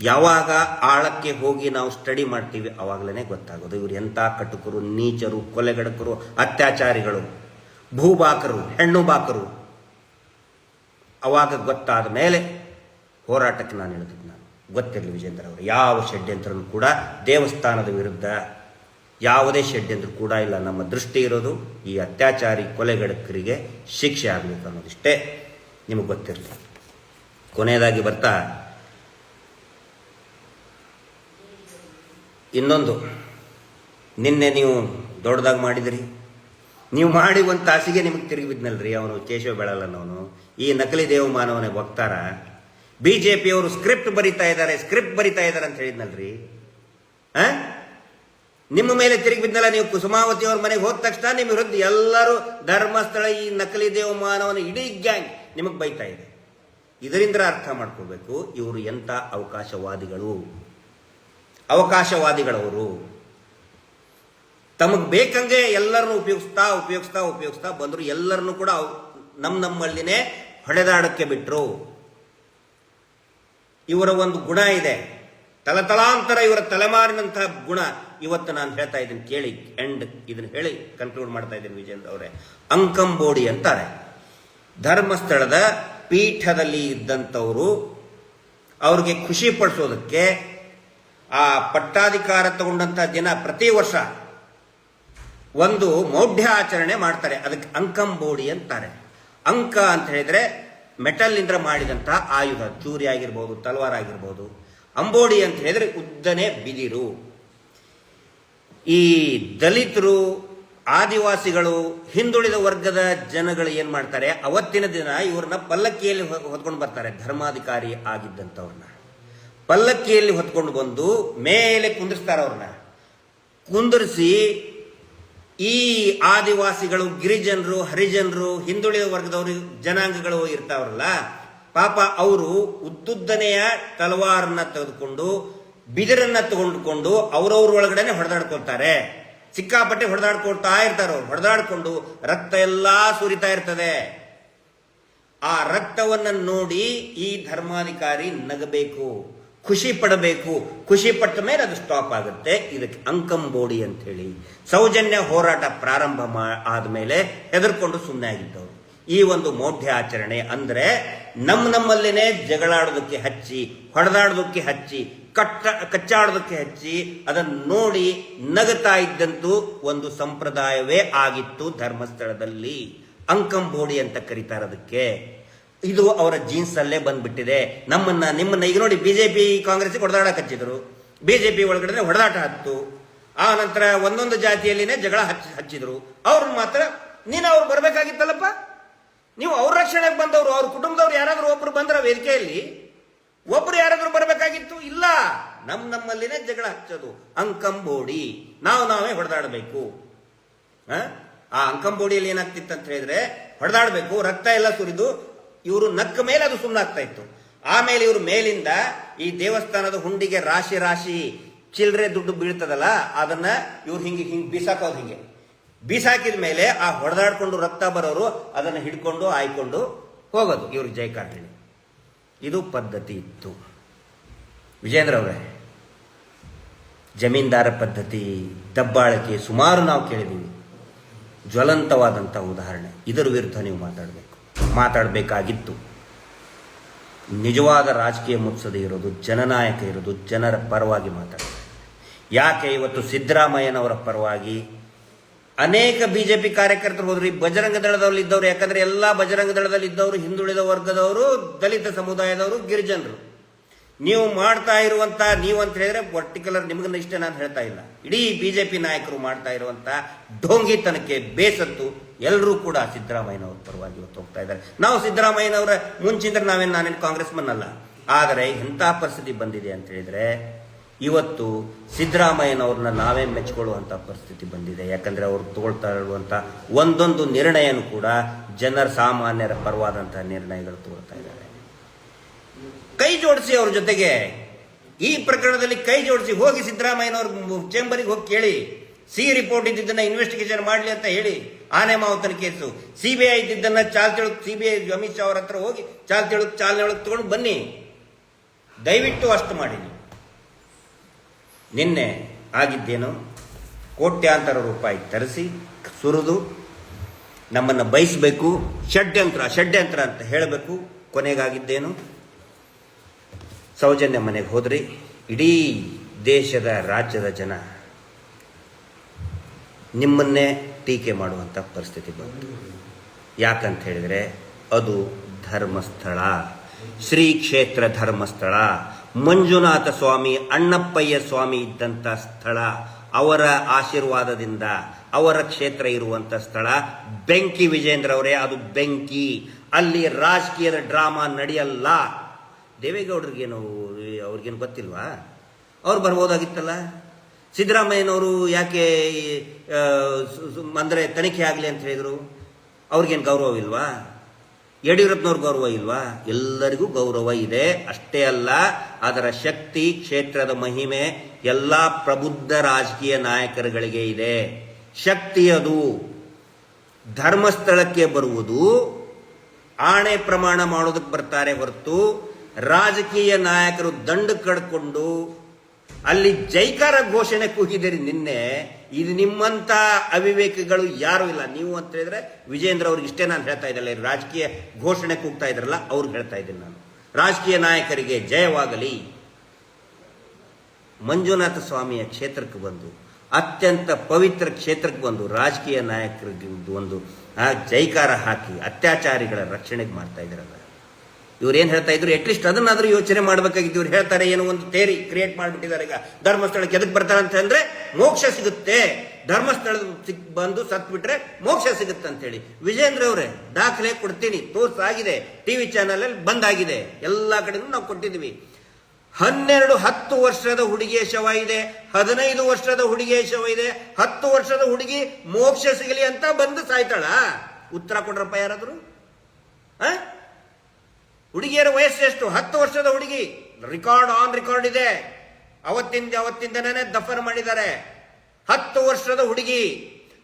ಯಾವಾಗ ಆಳಕ್ಕೆ ಹೋಗಿ ನಾವು ಸ್ಟಡಿ ಮಾಡ್ತೀವಿ ಅವಾಗಲೇ ಗೊತ್ತಾಗೋದು. ಇವರು ಎಂಥ ಕಟುಕರು, ನೀಚರು, ಕೊಲೆಗಡಕರು, ಅತ್ಯಾಚಾರಿಗಳು. ಭೂಬಾಕರು, ಹೆಣ್ಣು ಬಾಕರು. ಅವಾಗ ಗೊತ್ತಾದ ಮೇಲೆ ಹೋರಾಟಕ್ಕೆ ನಾನು ಹೇಳ್ತಿದ್ದೆ ನಾನು. ಗೊತ್ತಿರಲಿ ವಿಜೇಂದ್ರ ಅವರು ಯಾವ ಷಡ್ಯಂತ್ರನೂ ಕೂಡ ದೇವಸ್ಥಾನದ ವಿರುದ್ಧ ಯಾವುದೇ ಷಡ್ಯಂತ್ರ ಕೂಡ ಇಲ್ಲ. ನಮ್ಮ ದೃಷ್ಟಿ ಇರೋದು ಈ ಅತ್ಯಾಚಾರಿ ಕೊಲೆಗಡಕರಿಗೆ ಶಿಕ್ಷೆ ಆಗಬೇಕು ಅನ್ನೋದಿಷ್ಟೇ ನಿಮಗೆ ಗೊತ್ತಿರಲಿ. ಕೊನೆಯದಾಗಿ ಬರ್ತಾ, ಇನ್ನೊಂದು, ನಿನ್ನೆ ನೀವು ದೊಡ್ಡದಾಗಿ ಮಾಡಿದಿರಿ. ನೀವು ಮಾಡಿ ಒಂದು ತಾಸಿಗೆ ನಿಮಗೆ ತಿರುಗಿ ಬಿದ್ನಲ್ರಿ ಅವನು, ಕೇಶವ ಬೆಳಲ್ಲನವನು ಈ ನಕಲಿ ದೇವಮಾನವನ ವಕ್ತಾರ ಬಿ ಜೆ ಪಿಯವರು ಸ್ಕ್ರಿಪ್ಟ್ ಬರಿತಾ ಇದ್ದಾರೆ, ಸ್ಕ್ರಿಪ್ಟ್ ಬರಿತಾ ಇದ್ದಾರೆ ಅಂತ ಹೇಳಿದ್ನಲ್ರಿ? ಆ? ನಿಮ್ಮ ಮೇಲೆ ತಿರುಗಿ ಬಿದ್ದಲ್ಲ ನೀವು ಕುಸುಮಾವತಿ ಅವ್ರ ಮನೆಗೆ ಹೋದ ತಕ್ಷಣ ನಿಮ್ಮ ವಿರುದ್ಧ ಎಲ್ಲರೂ ಧರ್ಮಸ್ಥಳ ಈ ನಕಲಿ ದೇವಮಾನವನ ಇಡೀ ಗ್ಯಾಂಗ್ ನಿಮಗೆ ಬೈತಾ ಇದೆ. ಇದರಿಂದ ಅರ್ಥ ಮಾಡ್ಕೋಬೇಕು, ಇವರು ಎಂಥ ಅವಕಾಶವಾದಿಗಳು? ಅವಕಾಶವಾದಿಗಳವರು. ತಮಗೆ ಬೇಕಂಗೆ ಎಲ್ಲರನ್ನು ಉಪಯೋಗಿಸ್ತಾ ಉಪಯೋಗಿಸ್ತಾ ಉಪಯೋಗಿಸ್ತಾ ಬಂದರು ಎಲ್ಲರನ್ನು ಕೂಡ ನಮ್ಮ ನಮ್ಮಲ್ಲಿನೇ ಹೊಡೆದಾಡಕ್ಕೆ ಬಿಟ್ಟರು ಇವರ ಒಂದು ಗುಣ ಇದೆ. ತಲತಲಾಂತರ ಇವರ ತಲೆಮಾರಿನಂತಹ ಗುಣ. ಇವತ್ತು ನಾನು ಹೇಳ್ತಾ ಇದ್ದೀನಿ, ಕೇಳಿ ಎಂಡ್ ಇದನ್ನು ಹೇಳಿ ಕನ್ಕ್ಲೂಡ್ ಮಾಡ್ತಾ ಇದ್ದೀನಿ ವಿಜೇಂದ್ರ ಅವರೇ. ಅಂಕಂಬೋಡಿ ಅಂತಾರೆ. ಧರ್ಮಸ್ಥಳದ ಪೀಠದಲ್ಲಿ ಇದ್ದಂಥವರು ಅವ್ರಿಗೆ ಖುಷಿ ಪಡಿಸೋದಕ್ಕೆ ಆ ಪಟ್ಟಾಧಿಕಾರ ತಗೊಂಡಂತ ದಿನ ಪ್ರತಿ ವರ್ಷ ಒಂದು ಮೌಢ್ಯ ಆಚರಣೆ ಮಾಡ್ತಾರೆ. ಅದಕ್ಕೆ ಅಂಕಂಬೋಡಿ ಅಂತಾರೆ. ಅಂಕ ಅಂತ ಹೇಳಿದ್ರೆ ಮೆಟಲ್ ಮಾಡಿದಂತಹ ಮಾಡಿದಂತ ಆಯುಧ, ಚೂರಿ ಆಗಿರ್ಬೋದು, ತಲವಾರ್ ಆಗಿರ್ಬೋದು, ಅಂಬೋಡಿ ಅಂತ ಹೇಳಿದ್ರೆ ಉದ್ದನೆ ಬಿದಿರು. ಈ ದಲಿತರು, ಆದಿವಾಸಿಗಳು, ಹಿಂದುಳಿದ ವರ್ಗದ ಜನಗಳು ಏನ್ ಮಾಡ್ತಾರೆ? ಅವತ್ತಿನ ದಿನ ಇವ್ರನ್ನ ಪಲ್ಲಕ್ಕಿಯಲ್ಲಿ ಹೊತ್ಕೊಂಡು ಬರ್ತಾರೆ, ಧರ್ಮಾಧಿಕಾರಿ ಆಗಿದ್ದಂಥವ್ರನ್ನ. ಪಲ್ಲಕ್ಕಿಯಲ್ಲಿ ಹೊತ್ಕೊಂಡು ಬಂದು ಮೇಲೆ ಕುಂದಿಸ್ತಾರೆ ಅವ್ರನ್ನ ಕುಂದಿರಿಸಿ ಈ ಆದಿವಾಸಿಗಳು, ಗಿರಿಜನರು, ಹರಿಜನರು, ಹಿಂದುಳಿದ ವರ್ಗದವರು, ಜನಾಂಗಗಳು ಇರ್ತಾವ್ರಲ್ಲ, ಪಾಪ ಅವರು ಉದ್ದುದ್ದನೆಯ ತಲವಾರನ್ನ ತೆಗೆದುಕೊಂಡು, ಬಿದಿರನ್ನ ತಗೊಂಡುಕೊಂಡು ಅವರವ್ರ ಒಳಗಡೆನೆ ಹೊಡೆದಾಡ್ಕೊಳ್ತಾರೆ. ಸಿಕ್ಕಾಪಟ್ಟೆ ಹೊಡೆದಾಡ್ಕೊಳ್ತಾ ಇರ್ತಾರೋ ಹೊಡೆದಾಡ್ಕೊಂಡು ರಕ್ತ ಎಲ್ಲಾ ಸುರಿತಾ ಇರ್ತದೆ. ಆ ರಕ್ತವನ್ನ ನೋಡಿ ಈ ಧರ್ಮಾಧಿಕಾರಿ ನಗಬೇಕು. ಖುಷಿ ಪಡಬೇಕು ಖುಷಿ ಪಟ್ಟ ಮೇಲೆ ಅದು ಸ್ಟಾಪ್ ಆಗುತ್ತೆ. ಇದಕ್ಕೆ ಅಂಕಂಬೋಡಿ ಅಂತ ಹೇಳಿ ಸೌಜನ್ಯ ಹೋರಾಟ ಪ್ರಾರಂಭ ಆದಮೇಲೆ ಹೆದರ್ಕೊಂಡು ಸುಮ್ಮನೆ ಆಗಿದ್ದವರು. ಈ ಒಂದು ಮೌಢ್ಯ ಆಚರಣೆ ಅಂದ್ರೆ ನಮ್ಮ ನಮ್ಮಲ್ಲಿನೇ ಜಗಳಾಡೋದಕ್ಕೆ ಹಚ್ಚಿ, ಹೊಡೆದಾಡೋದಕ್ಕೆ ಹಚ್ಚಿ, ಕಟ್ಟ, ಕಚ್ಚಾಡೋದಕ್ಕೆ ಹಚ್ಚಿ ಅದನ್ನು ನೋಡಿ ನಗತಾ ಇದ್ದಂತೂ ಒಂದು ಸಂಪ್ರದಾಯವೇ ಆಗಿತ್ತು ಧರ್ಮಸ್ಥಳದಲ್ಲಿ. ಅಂಕಂಬೋಡಿ ಅಂತ ಕರೀತಾರೆ ಅದಕ್ಕೆ. ಇದು ಅವರ ಜೀನ್ಸ್ ಅಲ್ಲೇ ಬಂದ್ಬಿಟ್ಟಿದೆ. ನಮ್ಮನ್ನ, ನಿಮ್ಮನ್ನ ಈಗ ನೋಡಿ ಬಿಜೆಪಿ ಕಾಂಗ್ರೆಸ್ ಹೊಡೆದಾಟ ಹಚ್ಚಿದ್ರು. ಬಿಜೆಪಿ ಒಳಗಡೆ ಹೊಡೆದಾಟ ಹತ್ತು. ಆ ನಂತರ ಒಂದೊಂದು ಜಾತಿಯಲ್ಲಿನೇ ಜಗಳ ಹಚ್ಚಿ ಹಚ್ಚಿದ್ರು. ಅವ್ರು ಮಾತ್ರ, ನೀನು ಅವ್ರು ಬರಬೇಕಾಗಿತ್ತಲ್ಲಪ್ಪ? ನೀವು ಅವ್ರ ರಕ್ಷಣೆಗೆ ಬಂದವರು, ಅವ್ರ ಕುಟುಂಬದವ್ರು ಯಾರಾದ್ರೂ ಒಬ್ರು ಬಂದ್ರ ವೇದಿಕೆಯಲ್ಲಿ? ಒಬ್ರು ಯಾರಾದ್ರೂ ಬರಬೇಕಾಗಿತ್ತು? ಇಲ್ಲ. ನಮ್ ನಮ್ಮಲ್ಲಿನೇ ಜಗಳ ಹಚ್ಚೋದು. ಅಂಕಂಬೋಡಿ, ನಾವು ನಾವೇ ಹೊಡೆದಾಡಬೇಕು. ಆ? ಅಂಕಂಬೋಡಿಯಲ್ಲಿ ಏನಾಗ್ತಿತ್ತು ಅಂತ ಹೇಳಿದ್ರೆ, ಹೊಡೆದಾಡಬೇಕು, ರಕ್ತ ಎಲ್ಲ ಸುರಿದು ಇವರು ನಕ್ಕ ಮೇಲೆ ಅದು ಸುಮ್ಮನಾಗ್ತಾ ಇತ್ತು. ಆಮೇಲೆ ಇವರು ಮೇಲಿಂದ ಈ ದೇವಸ್ಥಾನದ ಹುಂಡಿಗೆ ರಾಶಿ ರಾಶಿ ಚಿಲ್ಲರೆ ದುಡ್ಡು ಬೀಳ್ತದಲ್ಲ, ಅದನ್ನ ಇವ್ರು ಹಿಂಗೆ ಹಿಂಗೆ ಬೀಸಾಕೋದು ಹಿಂಗೆ. ಬೀಸಾಕಿದ ಮೇಲೆ ಆ ಹೊಡೆದಾಡ್ಕೊಂಡು ರಕ್ತ ಬರೋರು ಅದನ್ನು ಹಿಡ್ಕೊಂಡು ಆಯ್ಕೊಂಡು ಹೋಗೋದು ಇವ್ರ ಜೈ ಹೇಳಿ ಇದು ಪದ್ಧತಿ ಇತ್ತು. ವಿಜೇಂದ್ರ ಅವರೇ, ಜಮೀನ್ದಾರ ಪದ್ಧತಿ ದಬ್ಬಾಳಿಕೆ ಸುಮಾರು ನಾವು ಕೇಳಿದ್ದೀವಿ ಜ್ವಲಂತವಾದಂಥ ಉದಾಹರಣೆ. ಇದರ ವಿರುದ್ಧ ನೀವು ಮಾತಾಡಬೇಕು. ಮಾತಾಡಬೇಕಾಗಿತ್ತು. ನಿಜವಾದ ರಾಜಕೀಯ ಮುತ್ಸದ ಇರೋದು, ಜನನಾಯಕ ಇರೋದು, ಜನರ ಪರವಾಗಿ ಮಾತಾಡಬೇಕು ಯಾಕೆ ಇವತ್ತು ಸಿದ್ದರಾಮಯ್ಯನವರ ಪರವಾಗಿ ಅನೇಕ ಬಿಜೆಪಿ ಕಾರ್ಯಕರ್ತರು ಹೋದ್ರು ಬಜರಂಗ ದಳದಲ್ಲಿ ಇದ್ದವರು, ಯಾಕಂದ್ರೆ ಎಲ್ಲ ಬಜರಂಗ ದಳದಲ್ಲಿ ಇದ್ದವರು, ಹಿಂದುಳಿದ ವರ್ಗದವರು, ದಲಿತ ಸಮುದಾಯದವರು, ಗಿರಿಜನರು. ನೀವು ಮಾಡ್ತಾ ಇರುವಂತ ನೀವು ಅಂತ ಹೇಳಿದ್ರೆ ಪರ್ಟಿಕ್ಯುಲರ್ ನಿಮಗೆ ಇಷ್ಟ ನಾನು ಹೇಳ್ತಾ ಇಲ್ಲ. ಇಡೀ ಬಿಜೆಪಿ ನಾಯಕರು ಮಾಡ್ತಾ ಇರುವಂತ ಢೋಂಗಿತನಕ್ಕೆ ಬೇಸತ್ತು ಎಲ್ಲರೂ ಕೂಡ ಸಿದ್ದರಾಮಯ್ಯನವ್ರ ಪರವಾಗಿ ಇವತ್ತು ಹೋಗ್ತಾ ಇದ್ದಾರೆ. ನಾವು ಸಿದ್ದರಾಮಯ್ಯನವರ ಮುಂಚಿಂದ್ರೆ ನಾವೇನು ನಾನೇನು ಕಾಂಗ್ರೆಸ್ಮನ್ ಅಲ್ಲ ಆದರೆ ಎಂಥ ಪರಿಸ್ಥಿತಿ ಬಂದಿದೆ ಅಂತ ಹೇಳಿದ್ರೆ ಇವತ್ತು ಸಿದ್ದರಾಮಯ್ಯನವ್ರನ್ನ ನಾವೇ ಮೆಚ್ಕೊಳ್ಳುವಂತ ಪರಿಸ್ಥಿತಿ ಬಂದಿದೆ. ಯಾಕಂದ್ರೆ ಅವರು ತಗೊಳ್ತಾ ಇರುವಂತ ಒಂದೊಂದು ನಿರ್ಣಯನೂ ಕೂಡ ಜನರ ಸಾಮಾನ್ಯರ ಪರವಾದಂತಹ ನಿರ್ಣಯಗಳು ತಗೊಳ್ತಾ ಇದ್ದಾರೆ ಕೈ ಜೋಡಿಸಿ ಅವ್ರ ಜೊತೆಗೆ ಈ ಪ್ರಕರಣದಲ್ಲಿ ಕೈ ಜೋಡಿಸಿ ಹೋಗಿ ಸಿದ್ದರಾಮಯ್ಯನವ್ರ ಚೇಂಬರಿಗೆ ಹೋಗಿ ಕೇಳಿ. ಸಿ ರಿಪೋರ್ಟ್ ಇದ್ದಿದ್ದನ್ನ ಇನ್ವೆಸ್ಟಿಗೇಷನ್ ಮಾಡಲಿ ಅಂತ ಹೇಳಿ ಆನೆ ಮಾವತನ ಕೇಸು. ಸಿಬಿಐ ಇದ್ದಿದ್ದನ್ನ ಬಿ ಸಿಬಿಐ ಅಮಿತ್ ಶಾ ಅವ್ರ ಹತ್ರ ಹೋಗಿ ಚಾಲ್ತಿಳಕ್ ಚಾಲನೆ ಒಳಗೆ ತಗೊಂಡು ಬನ್ನಿ. ದಯವಿಟ್ಟು ಅಷ್ಟು ಮಾಡಿ. ನಿನ್ನೆ ಆಗಿದ್ದೇನು? ಕೋಟ್ಯಾಂತರ ರೂಪಾಯಿ ತರಿಸಿ, ಸುರಿದು, ನಮ್ಮನ್ನು ಬಯಸಬೇಕು, ಷಡ್ಯಂತ್ರ ಷಡ್ಯಂತ್ರ ಅಂತ ಹೇಳಬೇಕು. ಕೊನೆಗಾಗಿದ್ದೇನು? ಸೌಜನ್ಯ ಮನೆಗೆ ಹೋದ್ರಿ. ಇಡೀ ದೇಶದ ರಾಜ್ಯದ ಜನ ನಿಮ್ಮನ್ನೇ ಟೀಕೆ ಮಾಡುವಂಥ ಪರಿಸ್ಥಿತಿ ಬಂತು. ಯಾಕಂತ ಹೇಳಿದರೆ ಅದು ಧರ್ಮಸ್ಥಳ. ಶ್ರೀ ಕ್ಷೇತ್ರ ಧರ್ಮಸ್ಥಳ. ಮಂಜುನಾಥ ಸ್ವಾಮಿ, ಅಣ್ಣಪ್ಪಯ್ಯ ಸ್ವಾಮಿ ಇದ್ದಂಥ ಸ್ಥಳ. ಅವರ ಆಶೀರ್ವಾದದಿಂದ ಅವರ ಕ್ಷೇತ್ರ ಇರುವಂಥ ಸ್ಥಳ. ಬೆಂಕಿ ವಿಜೇಂದ್ರ ಅವರೇ, ಅದು ಬೆಂಕಿ. ಅಲ್ಲಿ ರಾಜಕೀಯದ ಡ್ರಾಮಾ ನಡೆಯಲ್ಲ. ದೇವೇಗೌಡರಿಗೇನು ಅವ್ರಿಗೇನು ಗೊತ್ತಿಲ್ವಾ? ಅವ್ರು ಬರ್ಬೋದಾಗಿತ್ತಲ್ಲ? ಸಿದ್ದರಾಮಯ್ಯನವರು ಯಾಕೆ ಅಂದರೆ ತನಿಖೆ ಆಗಲಿ ಅಂತ ಹೇಳಿದರು? ಅವ್ರಿಗೇನು ಗೌರವ ಇಲ್ವಾ? ಯಡಿಯೂರಪ್ಪನವ್ರ ಗೌರವ ಇಲ್ವಾ? ಎಲ್ಲರಿಗೂ ಗೌರವ ಇದೆ. ಅಷ್ಟೇ ಅಲ್ಲ, ಅದರ ಶಕ್ತಿ, ಕ್ಷೇತ್ರದ ಮಹಿಮೆ ಎಲ್ಲ ಪ್ರಬುದ್ಧ ರಾಜಕೀಯ ನಾಯಕರುಗಳಿಗೆ ಇದೆ. ಶಕ್ತಿ ಅದು. ಧರ್ಮಸ್ಥಳಕ್ಕೆ ಬರುವುದು. ಆಣೆ ಪ್ರಮಾಣ ಮಾಡೋದಕ್ಕೆ ಬರ್ತಾರೆ ಹೊರತು ರಾಜಕೀಯ ನಾಯಕರು ದಂಡು ಕಡ್ಕೊಂಡು ಅಲ್ಲಿ ಜೈಕಾರ ಘೋಷಣೆ ಕೂಗಿದಿರಿ ನಿನ್ನೆ. ಇದು ನಿಮ್ಮಂತ ಅವಿವೇಕಿಗಳು ಯಾರು ಇಲ್ಲ. ನೀವು ಅಂತ ಹೇಳಿದ್ರೆ ವಿಜೇಂದ್ರ ಅವ್ರಿಗೆ ಇಷ್ಟೇ ನಾನು ಹೇಳ್ತಾ ಇದ್ದಲ್ಲ ರಾಜಕೀಯ ಘೋಷಣೆ ಕೂಗ್ತಾ ಇದ್ರಲ್ಲ ಅವ್ರಿಗೆ ಹೇಳ್ತಾ ಇದ್ದೀನಿ ನಾನು. ರಾಜಕೀಯ ನಾಯಕರಿಗೆ ಜಯವಾಗಲಿ. ಮಂಜುನಾಥ ಸ್ವಾಮಿಯ ಕ್ಷೇತ್ರಕ್ಕೆ ಬಂದು, ಅತ್ಯಂತ ಪವಿತ್ರ ಕ್ಷೇತ್ರಕ್ಕೆ ಬಂದು, ರಾಜಕೀಯ ನಾಯಕರಿಗೆ ಒಂದು ಜೈಕಾರ ಹಾಕಿ, ಅತ್ಯಾಚಾರಿಗಳ ರಕ್ಷಣೆಗೆ ಮಾಡ್ತಾ ಇದ್ದಾರಲ್ಲ. ಇವ್ರು ಏನ್ ಹೇಳ್ತಾ ಇದ್ರು? ಅಟ್ಲೀಸ್ಟ್ ಅದನ್ನಾದ್ರೂ ಯೋಚನೆ ಮಾಡ್ಬೇಕಾಗಿದ್ದು ಇವ್ರು ಹೇಳ್ತಾರೆ, ಏನೋ ಒಂದು ತೇರಿ ಕ್ರಿಯೇಟ್ ಮಾಡ್ಬಿಟ್ಟಿದ್ದಾರೆ. ಈಗ ಧರ್ಮಸ್ಥಳಕ್ಕೆ ಎದಕ್ ಬರ್ತಾರೆ ಅಂತ ಅಂದ್ರೆ ಮೋಕ್ಷ ಸಿಗುತ್ತೆ. ಧರ್ಮಸ್ಥಳ ಬಂದು ಸತ್ ಬಿಟ್ರೆ ಮೋಕ್ಷ ಸಿಗುತ್ತೆ ಅಂತ ಹೇಳಿ. ವಿಜೇಂದ್ರ ಅವರೇ, ದಾಖಲೆ ಕೊಡ್ತೀನಿ. ತೋರ್ಸಾಗಿದೆ ಟಿವಿ ಚಾನಲ್ ಅಲ್ಲಿ ಬಂದಾಗಿದೆ ಎಲ್ಲಾ ಕಡೆನೂ ನಾವು ಕೊಟ್ಟಿದ್ವಿ ಹನ್ನೆರಡು, ಹತ್ತು ವರ್ಷದ ಹುಡುಗಿಯ ಶವ ಇದೆ. ಹದಿನೈದು ವರ್ಷದ ಹುಡುಗಿಯ ಶವ ಇದೆ. ಹತ್ತು ವರ್ಷದ ಹುಡುಗಿ ಮೋಕ್ಷ ಸಿಗಲಿ ಅಂತ ಬಂದು ಸಾಯ್ತಾಳ? ಉತ್ತರ ಕೊಡ್ರಪ್ಪ ಯಾರಾದ್ರು? ಹುಡುಗಿಯರ ವಯಸ್ಸು ಎಷ್ಟು ಹತ್ತು ವರ್ಷದ ಹುಡುಗಿ. ರೆಕಾರ್ಡ್ ಆನ್ ರೆಕಾರ್ಡ್ ಇದೆ. ಅವತ್ತಿಂದ ಅವತ್ತಿಂದನೇ ದಫನ್ ಮಾಡಿದ್ದಾರೆ. ಹತ್ತು ವರ್ಷದ ಹುಡುಗಿ,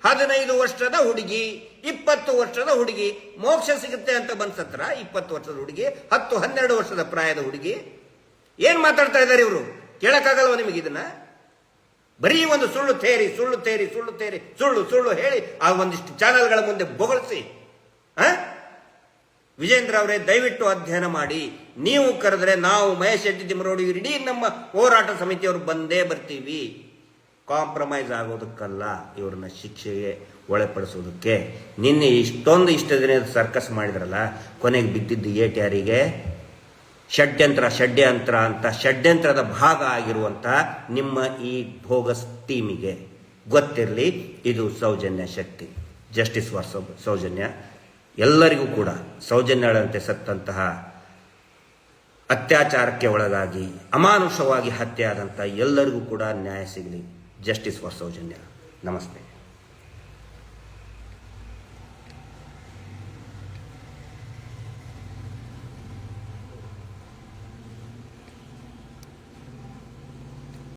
ಹದಿನೈದು ವರ್ಷದ ಹುಡುಗಿ, ಇಪ್ಪತ್ತು ವರ್ಷದ ಹುಡುಗಿ. ಮೋಕ್ಷ ಸಿಗುತ್ತೆ ಅಂತ ಬಂದ್ಸತ್ರ ಇಪ್ಪತ್ತು ವರ್ಷದ ಹುಡುಗಿ, ಹತ್ತು ಹನ್ನೆರಡು ವರ್ಷದ ಪ್ರಾಯದ ಹುಡುಗಿ. ಏನ್ ಮಾತಾಡ್ತಾ ಇದ್ದಾರೆ ಇವರು? ಕೇಳಕ್ಕಾಗಲ್ವ ನಿಮಗೆ ಇದನ್ನ? ಬರೀ ಒಂದು ಸುಳ್ಳು ತೇರಿ ಸುಳ್ಳು ತೇರಿ ಸುಳ್ಳು ತೇರಿ, ಸುಳ್ಳು ಸುಳ್ಳು ಹೇಳಿ ಆ ಒಂದಿಷ್ಟು ಚಾನೆಲ್ಗಳ ಮುಂದೆ ಬೊಗಳಿಸಿ. ವಿಜೇಂದ್ರ ಅವರೇ ದಯವಿಟ್ಟು ಅಧ್ಯಯನ ಮಾಡಿ. ನೀವು ಕರೆದ್ರೆ ನಾವು ಮಹೇಶ್ ಶೆಟ್ಟಿ ತಿಮ್ಮರೋಡಿ ಇಡೀ ನಮ್ಮ ಹೋರಾಟ ಸಮಿತಿಯವರು ಬಂದೇ ಬರ್ತೀವಿ. ಕಾಂಪ್ರಮೈಸ್ ಆಗೋದಕ್ಕಲ್ಲ ಇವ್ರನ್ನ ಶಿಕ್ಷೆಗೆ ಒಳಪಡಿಸೋದಕ್ಕೆ. ನಿನ್ನೆ ಇಷ್ಟೊಂದು ಇಷ್ಟ ದಿನ ಸರ್ಕಸ್ ಮಾಡಿದ್ರಲ್ಲ, ಕೊನೆಗೆ ಬಿದ್ದಿದ್ದು ಏಟ್ ಯಾರಿಗೆ ಷಡ್ಯಂತ್ರ ಷಡ್ಯಂತ್ರ ಅಂತ, ಷಡ್ಯಂತ್ರದ ಭಾಗ ಆಗಿರುವಂತ ನಿಮ್ಮ ಈ ಭೋಗಸ್ ಟೀಮಿಗೆ ಗೊತ್ತಿರಲಿ, ಇದು ಸೌಜನ್ಯ ಶಕ್ತಿ, ಜಸ್ಟಿಸ್ ಫಾರ್ ಸೌಜನ್ಯ. ಎಲ್ಲರಿಗೂ ಕೂಡ ಸೌಜನ್ಯಳಂತೆ ಸತ್ತಂತಹ ಅತ್ಯಾಚಾರಕ್ಕೆ ಒಳಗಾಗಿ, ಅಮಾನುಷವಾಗಿ ಹತ್ಯೆ ಎಲ್ಲರಿಗೂ ಕೂಡ ನ್ಯಾಯ ಸಿಗಲಿ. Justice for Sowjanya. ನಮಸ್ತೆ.